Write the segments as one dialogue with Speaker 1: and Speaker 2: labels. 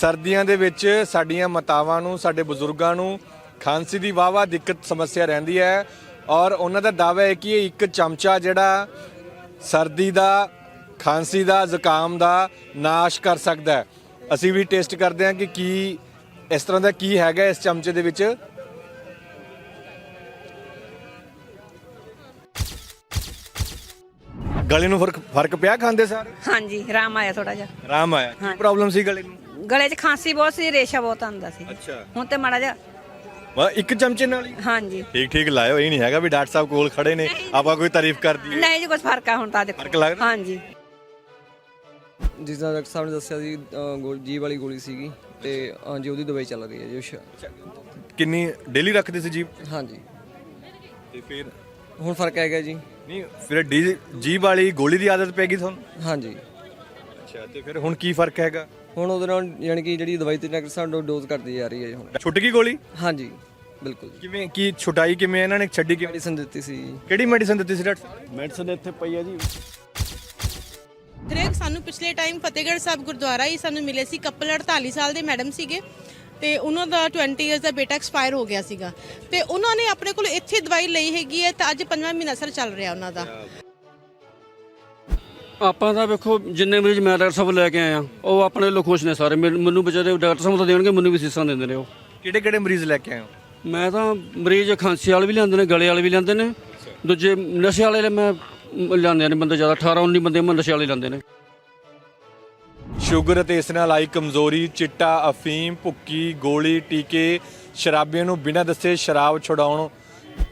Speaker 1: ਸਰਦੀਆਂ ਦੇ ਵਿੱਚ ਸਾਡੀਆਂ ਮਾਤਾਵਾਂ ਨੂੰ ਸਾਡੇ ਬਜ਼ੁਰਗਾਂ ਨੂੰ ਖਾਂਸੀ ਦੀ ਵਾਵਾ ਦਿੱਕਤ ਸਮੱਸਿਆ ਰਹਿੰਦੀ ਹੈ ਔਰ ਉਹਨਾਂ ਦਾ ਦਾਅਵਾ ਹੈ ਕਿ ਇਹ ਇੱਕ ਚਮਚਾ ਜਿਹੜਾ ਸਰਦੀ ਦਾ ਖਾਂਸੀ ਦਾ ਜ਼ੁਕਾਮ ਦਾ ਨਾਸ਼ ਕਰ ਸਕਦਾ ਹੈ। ਅਸੀਂ ਵੀ ਟੈਸਟ ਕਰਦੇ ਹਾਂ ਕਿ ਕੀ ਇਸ ਤਰ੍ਹਾਂ ਦਾ ਕੀ ਹੈਗਾ ਇਸ ਚਮਚੇ ਦੇ ਵਿੱਚ। ਗਲੇ ਨੂੰ ਫ਼ਰਕ ਫ਼ਰਕ ਪਿਆ ਖਾਂਦੇ ਸਾਰੇ?
Speaker 2: ਹਾਂਜੀ ਆਰਾਮ ਆਇਆ ਥੋੜਾ ਜਿਹਾ।
Speaker 1: ਆਰਾਮ ਆਇਆ। ਪ੍ਰੋਬਲਮ ਸੀ ਗਲੇ ਨੂੰ?
Speaker 2: ਗਲੇ 'ਚ ਖਾਂਸੀ ਬਹੁਤ ਸੀ ਰੇਸ਼ਾ ਬਹੁਤ ਆਉਂਦਾ ਸੀ।
Speaker 1: ਅੱਛਾ।
Speaker 2: ਹੁਣ ਤੇ ਮਾੜਾ ਜਿਹਾ
Speaker 1: ਵਾ ਇੱਕ ਚਮਚੇ ਨਾਲ ਹੀ?
Speaker 2: ਹਾਂਜੀ।
Speaker 1: ਠੀਕ ਠੀਕ ਲਾਇਓ ਇਹ ਨਹੀਂ ਹੈਗਾ ਵੀ ਡਾਕਟਰ ਸਾਹਿਬ ਕੋਲ ਖੜੇ ਨੇ ਆਪਾਂ ਕੋਈ ਤਾਰੀਫ ਕਰ ਦਈਏ।
Speaker 2: ਨਹੀਂ ਜੀ ਕੁਝ ਫ਼ਰਕ ਆ ਹੁਣ ਤਾਂ ਦੇਖੋ।
Speaker 1: ਫ਼ਰਕ ਲੱਗਦਾ?
Speaker 2: ਹਾਂਜੀ।
Speaker 3: ਜਿਸ ਤਰ੍ਹਾਂ ਡਾਕਟਰ ਸਾਹਿਬ ਨੇ ਦੱਸਿਆ ਸੀ ਅ, ਗੋਲ ਜੀ ਵਾਲੀ ਗੋਲੀ ਸੀਗੀ ਤੇ ਹਾਂਜੀ ਉਹਦੀ ਦਵਾਈ ਚੱਲ ਰਹੀ ਹੈ ਜੀ ਸ਼-
Speaker 1: ਕਿੰਨੀ ਡੇਲੀ ਰੱਖਦੇ ਸੀ ਜੀਭ?
Speaker 3: ਹਾਂਜੀ।
Speaker 1: ਤੇ ਫਿਰ?
Speaker 3: ਹੁਣ ਫ਼ਰਕ ਹੈਗਾ ਜੀ।
Speaker 1: ਨਹੀਂ ਫਿਰ ਡੀ ਜੀਭ ਵਾਲੀ ਗੋਲੀ ਦੀ ਆਦਤ ਪੈ ਗਈ ਤੁਹਾਨੂੰ?
Speaker 3: ਹਾਂਜੀ।
Speaker 1: ਅੱਛਾ ਤੇ ਫਿਰ ਹੁਣ ਕੀ ਫ਼ਰਕ ਹੈਗਾ?
Speaker 3: ਹੁਣ ਉਹਦੇ ਨਾਲ ਯਾਨੀ ਕਿ ਜਿਹੜੀ ਦਵਾਈ ਤੇ ਡਾਕਟਰ ਸਾਹਿਬ ਡੋਜ਼ ਘਟਦੀ ਜਾ ਰਹੀ ਹੈ ਜੀ ਹੁਣ।
Speaker 1: ਛੁੱਟ ਗਈ ਗੋਲੀ?
Speaker 3: ਹਾਂਜੀ ਬਿਲਕੁਲ ਜੀ।
Speaker 1: ਕਿਵੇਂ ਕੀ ਛੁਟਾਈ ਕਿਵੇਂ ਇਹਨਾਂ ਨੇ? ਛੱਡੀ ਕਿਵੇਂ?
Speaker 3: ਮੈਡੀਸਨ ਦਿੱਤੀ ਸੀ ਜੀ।
Speaker 1: ਕਿਹੜੀ ਮੈਡੀਸਨ ਦਿੱਤੀ ਸੀ ਡਾਕਟਰ ਸਾਹਿਬ?
Speaker 4: ਮੈਡੀਸਨ ਇੱਥੇ ਪਈ ਹੈ ਜੀ।
Speaker 5: ਗ੍ਰੇਗ ਸਾਨੂੰ ਪਿਛਲੇ ਟਾਈਮ ਫਤਿਹਗੜ੍ਹ ਸਾਹਿਬ ਗੁਰਦੁਆਰਾ ਹੀ ਸਾਨੂੰ ਮਿਲੇ ਸੀ। ਕਪਲ 48 ਸਾਲ ਦੇ ਮੈਡਮ ਸੀਗੇ। ਤੇ ਉਹਨਾਂ ਦਾ 20 ਇਅਰਸ ਦਾ ਬੇਟਾ ਐਕਸਪਾਇਰ ਹੋ ਗਿਆ ਸੀਗਾ। ਤੇ ਉਹਨਾਂ ਨੇ ਆਪਣੇ ਕੋਲ ਇੱਥੇ ਦਵਾਈ ਲਈ ਹੈਗੀ ਹੈ ਤਾਂ ਅੱਜ ਪੰਜਵਾਂ ਮਹੀਨਾ ਸਰ ਚੱਲ ਰਿਹਾ ਉਹਨਾਂ ਦਾ।
Speaker 6: ਆਪਾਂ ਤਾਂ ਵੇਖੋ ਜਿੰਨੇ ਮਰੀਜ਼ ਮੈਂ ਡਾਕਟਰ ਸਾਹਿਬ ਲੈ ਕੇ ਆਇਆ ਉਹ ਆਪਣੇ ਲੋ ਖੁਸ਼ ਨੇ ਸਾਰੇ। ਮੈਨੂੰ ਮੈਨੂੰ ਵਿਚਾਰੇ ਡਾਕਟਰ ਸਾਹਿਬ ਤਾਂ ਦੇਣਗੇ ਮੈਨੂੰ ਵੀ ਸੀਸਾਂ ਦਿੰਦੇ ਨੇ ਉਹ।
Speaker 1: ਕਿਹੜੇ ਕਿਹੜੇ ਮਰੀਜ਼ ਲੈ ਕੇ ਆਏ ਹੋ?
Speaker 6: ਮੈਂ ਤਾਂ ਮਰੀਜ਼ ਖਾਂਸੀ ਵਾਲੇ ਵੀ ਲਿਆਂਦੇ ਨੇ ਗਲੇ ਵਾਲੇ ਵੀ ਲਿਆਂਦੇ ਨੇ। ਦੂਜੇ ਨਸ਼ੇ ਵਾਲੇ ਮੈਂ ਲਿਆਂਦੇ ਨੇ ਬੰਦੇ ਜ਼ਿਆਦਾ 18 19 ਬੰਦੇ ਮੈਂ ਨਸ਼ੇ ਵਾਲੇ ਲਿਆਂਦੇ ਨੇ।
Speaker 1: ਸ਼ੂਗਰ ਅਤੇ ਇਸ ਨਾਲ ਆਈ ਕਮਜ਼ੋਰੀ ਚਿੱਟਾ ਅਫੀਮ ਭੁੱਕੀ ਗੋਲੀ ਟੀਕੇ ਸ਼ਰਾਬੀਆਂ ਨੂੰ ਬਿਨਾਂ ਦੱਸੇ ਸ਼ਰਾਬ ਛੁਡਾਉਣ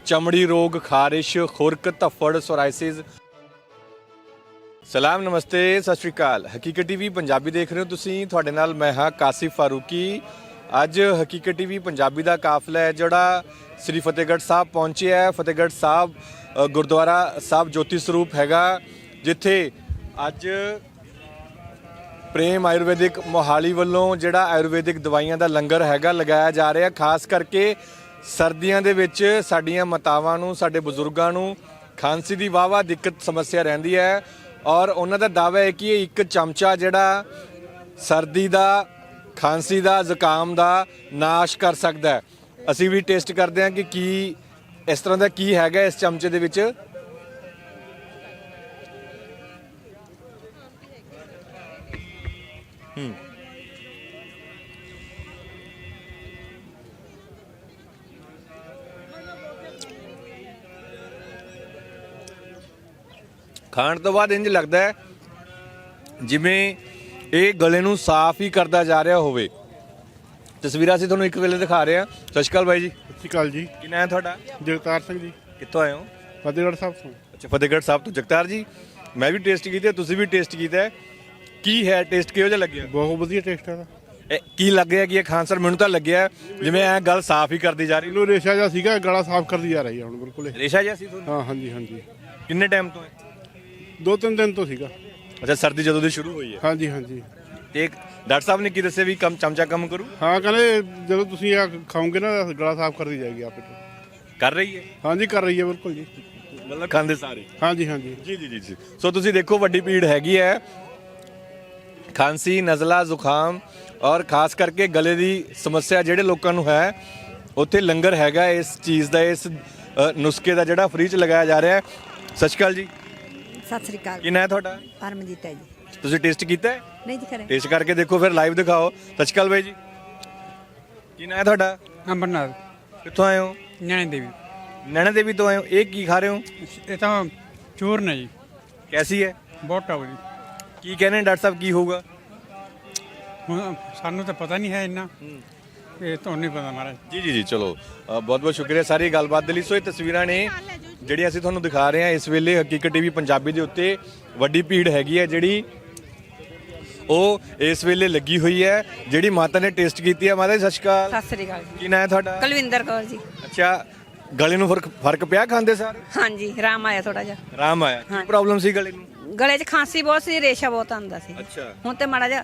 Speaker 1: ਚਮੜੀ ਰੋਗ ਖਾਰਿਸ਼ ਖੁਰਕ ਧੱਫੜ ਸੋਰਾਇਸਿਸ। ਸਲਾਮ, ਨਮਸਤੇ, ਸਤਿ ਸ਼੍ਰੀ ਅਕਾਲ। ਹਕੀਕਤ ਟੀਵੀ ਪੰਜਾਬੀ ਦੇਖ ਰਹੇ ਹੋ ਤੁਸੀਂ। ਤੁਹਾਡੇ ਨਾਲ ਮੈਂ ਹਾਂ ਕਾਸਿਫ ਫਾਰੂਕੀ। ਅੱਜ ਹਕੀਕਤ ਟੀਵੀ ਪੰਜਾਬੀ ਦਾ ਕਾਫਲਾ ਹੈ, ਜਿਹੜਾ ਸ੍ਰੀ ਫਤਿਹਗੜ੍ਹ ਸਾਹਿਬ ਪਹੁੰਚਿਆ ਹੈ। ਫਤਿਹਗੜ੍ਹ ਸਾਹਿਬ ਗੁਰਦੁਆਰਾ ਸਾਹਿਬ ਜੋਤੀ ਸਰੂਪ ਹੈਗਾ, ਜਿੱਥੇ ਅੱਜ ਪ੍ਰੇਮ ਆਯੁਰਵੈਦਿਕ ਮੋਹਾਲੀ ਵੱਲੋਂ ਜਿਹੜਾ ਆਯੁਰਵੈਦਿਕ ਦਵਾਈਆਂ ਦਾ ਲੰਗਰ ਹੈਗਾ, ਲਗਾਇਆ ਜਾ ਰਿਹਾ। ਖਾਸ ਕਰਕੇ ਸਰਦੀਆਂ ਦੇ ਵਿੱਚ ਸਾਡੀਆਂ ਮਾਤਾਵਾਂ ਨੂੰ, ਸਾਡੇ ਬਜ਼ੁਰਗਾਂ ਨੂੰ ਖਾਂਸੀ ਦੀ ਵਾਵਾ ਦਿੱਕਤ ਸਮੱਸਿਆ ਰਹਿੰਦੀ ਹੈ। ਔਰ ਉਹਨਾਂ ਦਾ ਦਾਅਵਾ ਹੈ ਕਿ ਇਹ ਇੱਕ ਚਮਚਾ ਜਿਹੜਾ ਸਰਦੀ ਦਾ, ਖਾਂਸੀ ਦਾ, ਜ਼ੁਕਾਮ ਦਾ ਨਾਸ਼ ਕਰ ਸਕਦਾ ਅਸੀਂ ਵੀ ਟੈਸਟ ਕਰਦੇ ਹਾਂ ਕਿ ਕੀ ਇਸ ਤਰ੍ਹਾਂ ਦਾ ਕੀ ਹੈਗਾ ਇਸ ਚਮਚੇ ਦੇ ਵਿੱਚ। ਖਾਣ ਤੋਂ ਬਾਅਦ ਇੰਜ ਲੱਗਦਾ ਹੈ ਜਿਵੇਂ ਇਹ ਗਲੇ ਨੂੰ ਸਾਫ਼ ਹੀ ਕਰਦਾ ਜਾ ਰਿਹਾ ਹੋਵੇ। ਤਸਵੀਰਾਂ ਅਸੀਂ ਤੁਹਾਨੂੰ ਇੱਕ ਵੇਲੇ ਦਿਖਾ ਰਹੇ ਹਾਂ। ਸਤਿ ਸ਼੍ਰੀ ਅਕਾਲ ਬਾਈ ਜੀ।
Speaker 4: ਸਤਿ ਸ਼੍ਰੀ ਅਕਾਲ ਜੀ।
Speaker 1: ਕੀ ਨਾਂ ਹੈ ਤੁਹਾਡਾ?
Speaker 4: ਜਗਤਾਰ ਸਿੰਘ ਜੀ।
Speaker 1: ਕਿੱਥੋਂ ਆਏ ਹੋ?
Speaker 4: ਫਤਿਹਗੜ੍ਹ ਸਾਹਿਬ ਤੋਂ।
Speaker 1: ਅੱਛਾ ਫਤਿਹਗੜ੍ਹ ਸਾਹਿਬ ਤੋਂ। ਜਗਤਾਰ ਜੀ ਮੈਂ ਵੀ ਟੇਸਟ ਕੀਤਾ ਤੁਸੀਂ ਵੀ ਟੇਸਟ ਕੀਤਾ। ਕੀ ਹੈ ਟੇਸਟ ਕਿਹੋ ਜਿਹਾ ਲੱਗਿਆ?
Speaker 4: ਬਹੁਤ ਵਧੀਆ ਟੇਸਟ ਹੈ
Speaker 1: ਇਹ ਕੀ ਲੱਗਿਆ ਕਿ ਇਹ ਖਾਨ ਸਰ? ਮੈਨੂੰ ਤਾਂ ਲੱਗਿਆ ਜਿਵੇਂ ਐ ਗੱਲ ਸਾਫ਼ ਹੀ ਕਰਦੀ ਜਾ ਰਹੀ।
Speaker 4: ਇਹਨੂੰ ਰੇਸ਼ਾ ਜਿਹਾ ਸੀਗਾ ਗਲਾ ਸਾਫ਼ ਕਰਦੀ ਜਾ ਰਹੀ ਹੈ ਹੁਣ ਬਿਲਕੁਲ।
Speaker 1: ਰੇਸ਼ਾ ਜਿਹਾ ਸੀ ਤੁਹਾਨੂੰ?
Speaker 4: ਹਾਂ ਹਾਂਜੀ ਹਾਂਜੀ।
Speaker 1: ਕਿੰਨੇ ਟਾਈਮ ਤੋਂ ਹੈ
Speaker 4: ਦੋ ਤਿੰਨ ਦਿਨ ਤੋਂ ਸੀਗਾ।
Speaker 1: ਅੱਛਾ ਸਰਦੀ ਜਦੋਂ ਦੀ ਸ਼ੁਰੂ ਹੋਈ ਹੈ।
Speaker 4: ਹਾਂਜੀ ਹਾਂਜੀ।
Speaker 1: ਤੇ ਡਾਕਟਰ ਸਾਹਿਬ ਨੇ ਕੀ ਦੱਸਿਆ ਵੀ ਕੰਮ ਚਮਚਾ ਕੰਮ ਕਰੂ?
Speaker 4: ਹਾਂ ਕਹਿੰਦੇ ਜਦੋਂ ਤੁਸੀਂ ਇਹ ਖਾਓਗੇ ਨਾ ਗਲਾ ਸਾਫ਼ ਕਰਦੀ ਜਾਏਗੀ ਆਪੇ। ਤੋਂ
Speaker 1: ਕਰ ਰਹੀ ਹੈ?
Speaker 4: ਹਾਂਜੀ ਕਰ ਰਹੀ ਹੈ ਬਿਲਕੁਲ ਜੀ।
Speaker 1: ਮਤਲਬ ਖਾਂਦੇ ਸਾਰੇ?
Speaker 4: ਹਾਂਜੀ ਹਾਂਜੀ।
Speaker 1: ਜੀ ਜੀ ਜੀ ਜੀ। ਸੋ ਤੁਸੀਂ ਦੇਖੋ ਵੱਡੀ ਭੀੜ ਹੈਗੀ ਹੈ। ਖਾਂਸੀ ਨਜ਼ਲਾ ਜ਼ੁਕਾਮ ਔਰ ਖਾਸ ਕਰਕੇ ਗਲੇ ਦੀ ਸਮੱਸਿਆ ਜਿਹੜੇ ਲੋਕਾਂ ਨੂੰ ਹੈ ਉੱਥੇ ਲੰਗਰ ਹੈਗਾ ਇਸ ਚੀਜ਼ ਦਾ ਇਸ ਅ, ਨੁਸਖੇ ਦਾ ਜਿਹੜਾ ਫ੍ਰੀ ਚ ਲਗਾਇਆ ਜਾ ਰਿਹਾ ਹੈ। ਸਤਿ ਸ਼੍ਰੀ ਅਕਾਲ ਜੀ।
Speaker 7: ਸਤਿ ਸ੍ਰੀ ਅਕਾਲ।
Speaker 1: ਕੀ ਨਾਂ ਹੈ ਤੁਹਾਡਾ?
Speaker 7: ਪਰਮਜੀਤ ਹੈ ਜੀ।
Speaker 1: ਤੁਸੀਂ ਟੇਸਟ ਕੀਤਾ ਹੈ?
Speaker 7: ਨਹੀਂ ਜੀ ਖਰੇ।
Speaker 1: ਟੇਸਟ ਕਰਕੇ ਦੇਖੋ ਫਿਰ ਲਾਈਵ ਦਿਖਾਓ। ਸਤਿ ਸ਼੍ਰੀ ਅਕਾਲ ਬਾਈ ਜੀ। ਕੀ ਨਾਂ ਹੈ ਤੁਹਾਡਾ?
Speaker 8: ਅੰਬਰਨਾਥ
Speaker 1: ਕਿੱਥੋਂ ਆਏ ਹੋ?
Speaker 8: ਨੈਣਾ ਦੇਵੀ।
Speaker 1: ਨੈਣਾ ਦੇਵੀ ਤੋਂ ਆਏ ਹੋ। ਇਹ ਕੀ ਖਾ ਰਹੇ ਹੋ?
Speaker 8: ਇਹ ਤਾਂ ਚੂਰਨ ਹੈ ਜੀ।
Speaker 1: ਕੈਸੀ ਹੈ? ਬਹੁਤ
Speaker 8: ਬਹੁਤ ਟੌਲੀ
Speaker 1: ਕੀ ਕਹਿੰਦੇ ਨੇ ਡਾਕਟਰ ਸਾਹਿਬ ਕੀ ਹੋਊਗਾ?
Speaker 8: ਹੁਣ ਸਾਨੂੰ ਤਾਂ ਪਤਾ ਨਹੀਂ ਹੈ ਇੰਨਾ। ਇਹ ਤੁਹਾਨੂੰ ਨਹੀਂ ਪਤਾ ਮਹਾਰਾਜ।
Speaker 1: ਜੀ ਜੀ ਜੀ ਚਲੋ। ਬਹੁਤ ਬਹੁਤ ਸ਼ੁਕਰੀਆ। ਸਾਰੀ ਗੱਲਬਾਤ ਦੇ ਲਈ। ਸੋ ਇਹ ਤਸਵੀਰਾਂ ਨੇ ਜਿਹੜੀਆਂ ਅਸੀਂ ਤੁਹਾਨੂੰ ਦਿਖਾ ਰਹੇ ਹਾਂ ਇਸ ਵੇਲੇ ਹਕੀਕਤ ਟੀਵੀ ਪੰਜਾਬੀ ਦੇ ਉੱਤੇ ਵੱਡੀ ਭੀੜ ਹੈਗੀ ਹੈ ਜਿਹੜੀ ਉਹ ਇਸ ਵੇਲੇ ਲੱਗੀ ਹੋਈ ਹੈ ਜਿਹੜੀ ਮਾਤਾ ਨੇ ਟੇਸਟ ਕੀਤੀ ਹੈ। ਮਾਤਾ ਜੀ ਸਤਿ ਸ਼੍ਰੀ ਅਕਾਲ।
Speaker 2: ਸਤਿ ਸ੍ਰੀ ਅਕਾਲ
Speaker 1: ਕੀ ਨਾਂ ਹੈ ਤੁਹਾਡਾ?
Speaker 2: ਕੁਲਵਿੰਦਰ ਕੌਰ ਜੀ।
Speaker 1: ਅੱਛਾ ਗਲੇ ਨੂੰ ਫ਼ਰਕ ਫ਼ਰਕ ਪਿਆ ਖਾਂਦੇ ਸਾਰੇ?
Speaker 2: ਹਾਂਜੀ ਆਰਾਮ ਆਇਆ ਥੋੜਾ ਜਿਹਾ।
Speaker 1: ਆਰਾਮ ਆਇਆ। ਕੀ। ਪ੍ਰੋਬਲਮ ਸੀ ਗਲੇ ਨੂੰ?
Speaker 2: ਗਲੇ 'ਚ ਖਾਂਸੀ ਬਹੁਤ ਸੀ ਰੇਸ਼ਾ ਬਹੁਤ ਆਉਂਦਾ ਸੀ।
Speaker 1: ਅੱਛਾ।
Speaker 2: ਹੁਣ ਤੇ ਮਾੜਾ ਜਿਹਾ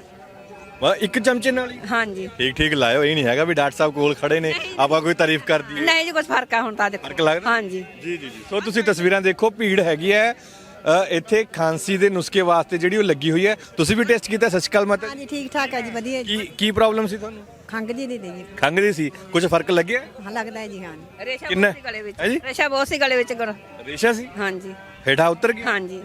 Speaker 1: ਵਾ ਇੱਕ ਚਮਚੇ ਨਾਲ ਹੀ?
Speaker 2: ਹਾਂਜੀ।
Speaker 1: ਠੀਕ ਠੀਕ ਲਾਇਓ ਇਹ ਨਹੀਂ ਹੈਗਾ ਵੀ ਡਾਕਟਰ ਸਾਹਿਬ ਕੋਲ ਖੜੇ ਨੇ ਆਪਾਂ ਕੋਈ ਤਾਰੀਫ ਕਰ ਦਈਏ।
Speaker 2: ਨਹੀਂ ਜੀ ਕੁਝ ਫ਼ਰਕ ਆ ਹੁਣ ਤਾਂ ਦੇਖੋ।
Speaker 1: ਫ਼ਰਕ ਲੱਗਦਾ?
Speaker 2: ਹਾਂਜੀ।
Speaker 1: ਜੀ ਜੀ ਜੀ। ਸੋ ਤੁਸੀਂ ਤਸਵੀਰਾਂ ਦੇਖੋ ਭੀੜ ਹੈਗੀ ਹੈ। ਅ, ਇੱਥੇ ਖਾਂਸੀ ਦੇ ਨੁਸਖੇ ਵਾਸਤੇ ਜਿਹੜੀ ਉਹ ਲੱਗੀ ਹੋਈ ਹੈ। ਤੁਸੀਂ ਵੀ ਟੈਸਟ ਕੀਤਾ ਸਤਿ ਸ਼੍ਰੀ ਅਕਾਲ ਮਾਤਾ ਜੀ।
Speaker 7: ਹਾਂਜੀ ਠੀਕ ਠਾਕ ਹੈ ਜੀ ਵਧੀਆ ਜੀ।
Speaker 1: ਕੀ ਕੀ ਪ੍ਰੋਬਲਮ ਸੀ ਤੁਹਾਨੂੰ?
Speaker 7: ਖੰਗ ਜੀ ਦੀ ਦੀ ਜੀ।
Speaker 1: ਖੰਘ ਦੀ ਸੀ। ਕੁਝ ਫ਼ਰਕ ਲੱਗਿਆ?
Speaker 7: ਹਾਂ ਲੱਗਦਾ ਹੈ ਜੀ ਹਾਂ।
Speaker 2: ਰੇਸ਼ਾ
Speaker 1: ਕਿੰਨਾ?
Speaker 2: ਬਹੁਤ ਸੀ ਗਲੇ ਵਿੱਚ।
Speaker 1: ਹੈ ਜੀ?
Speaker 2: ਰੇਸ਼ਾ ਬਹੁਤ ਸੀ ਗਲੇ ਵਿੱਚ ਗੁਣ
Speaker 1: ਰੇਸ਼ਾ ਸੀ?
Speaker 2: ਹਾਂਜੀ।
Speaker 1: ਹੇਠਾਂ ਉਤਰ ਗਈ
Speaker 2: ਹਾਂਜੀ।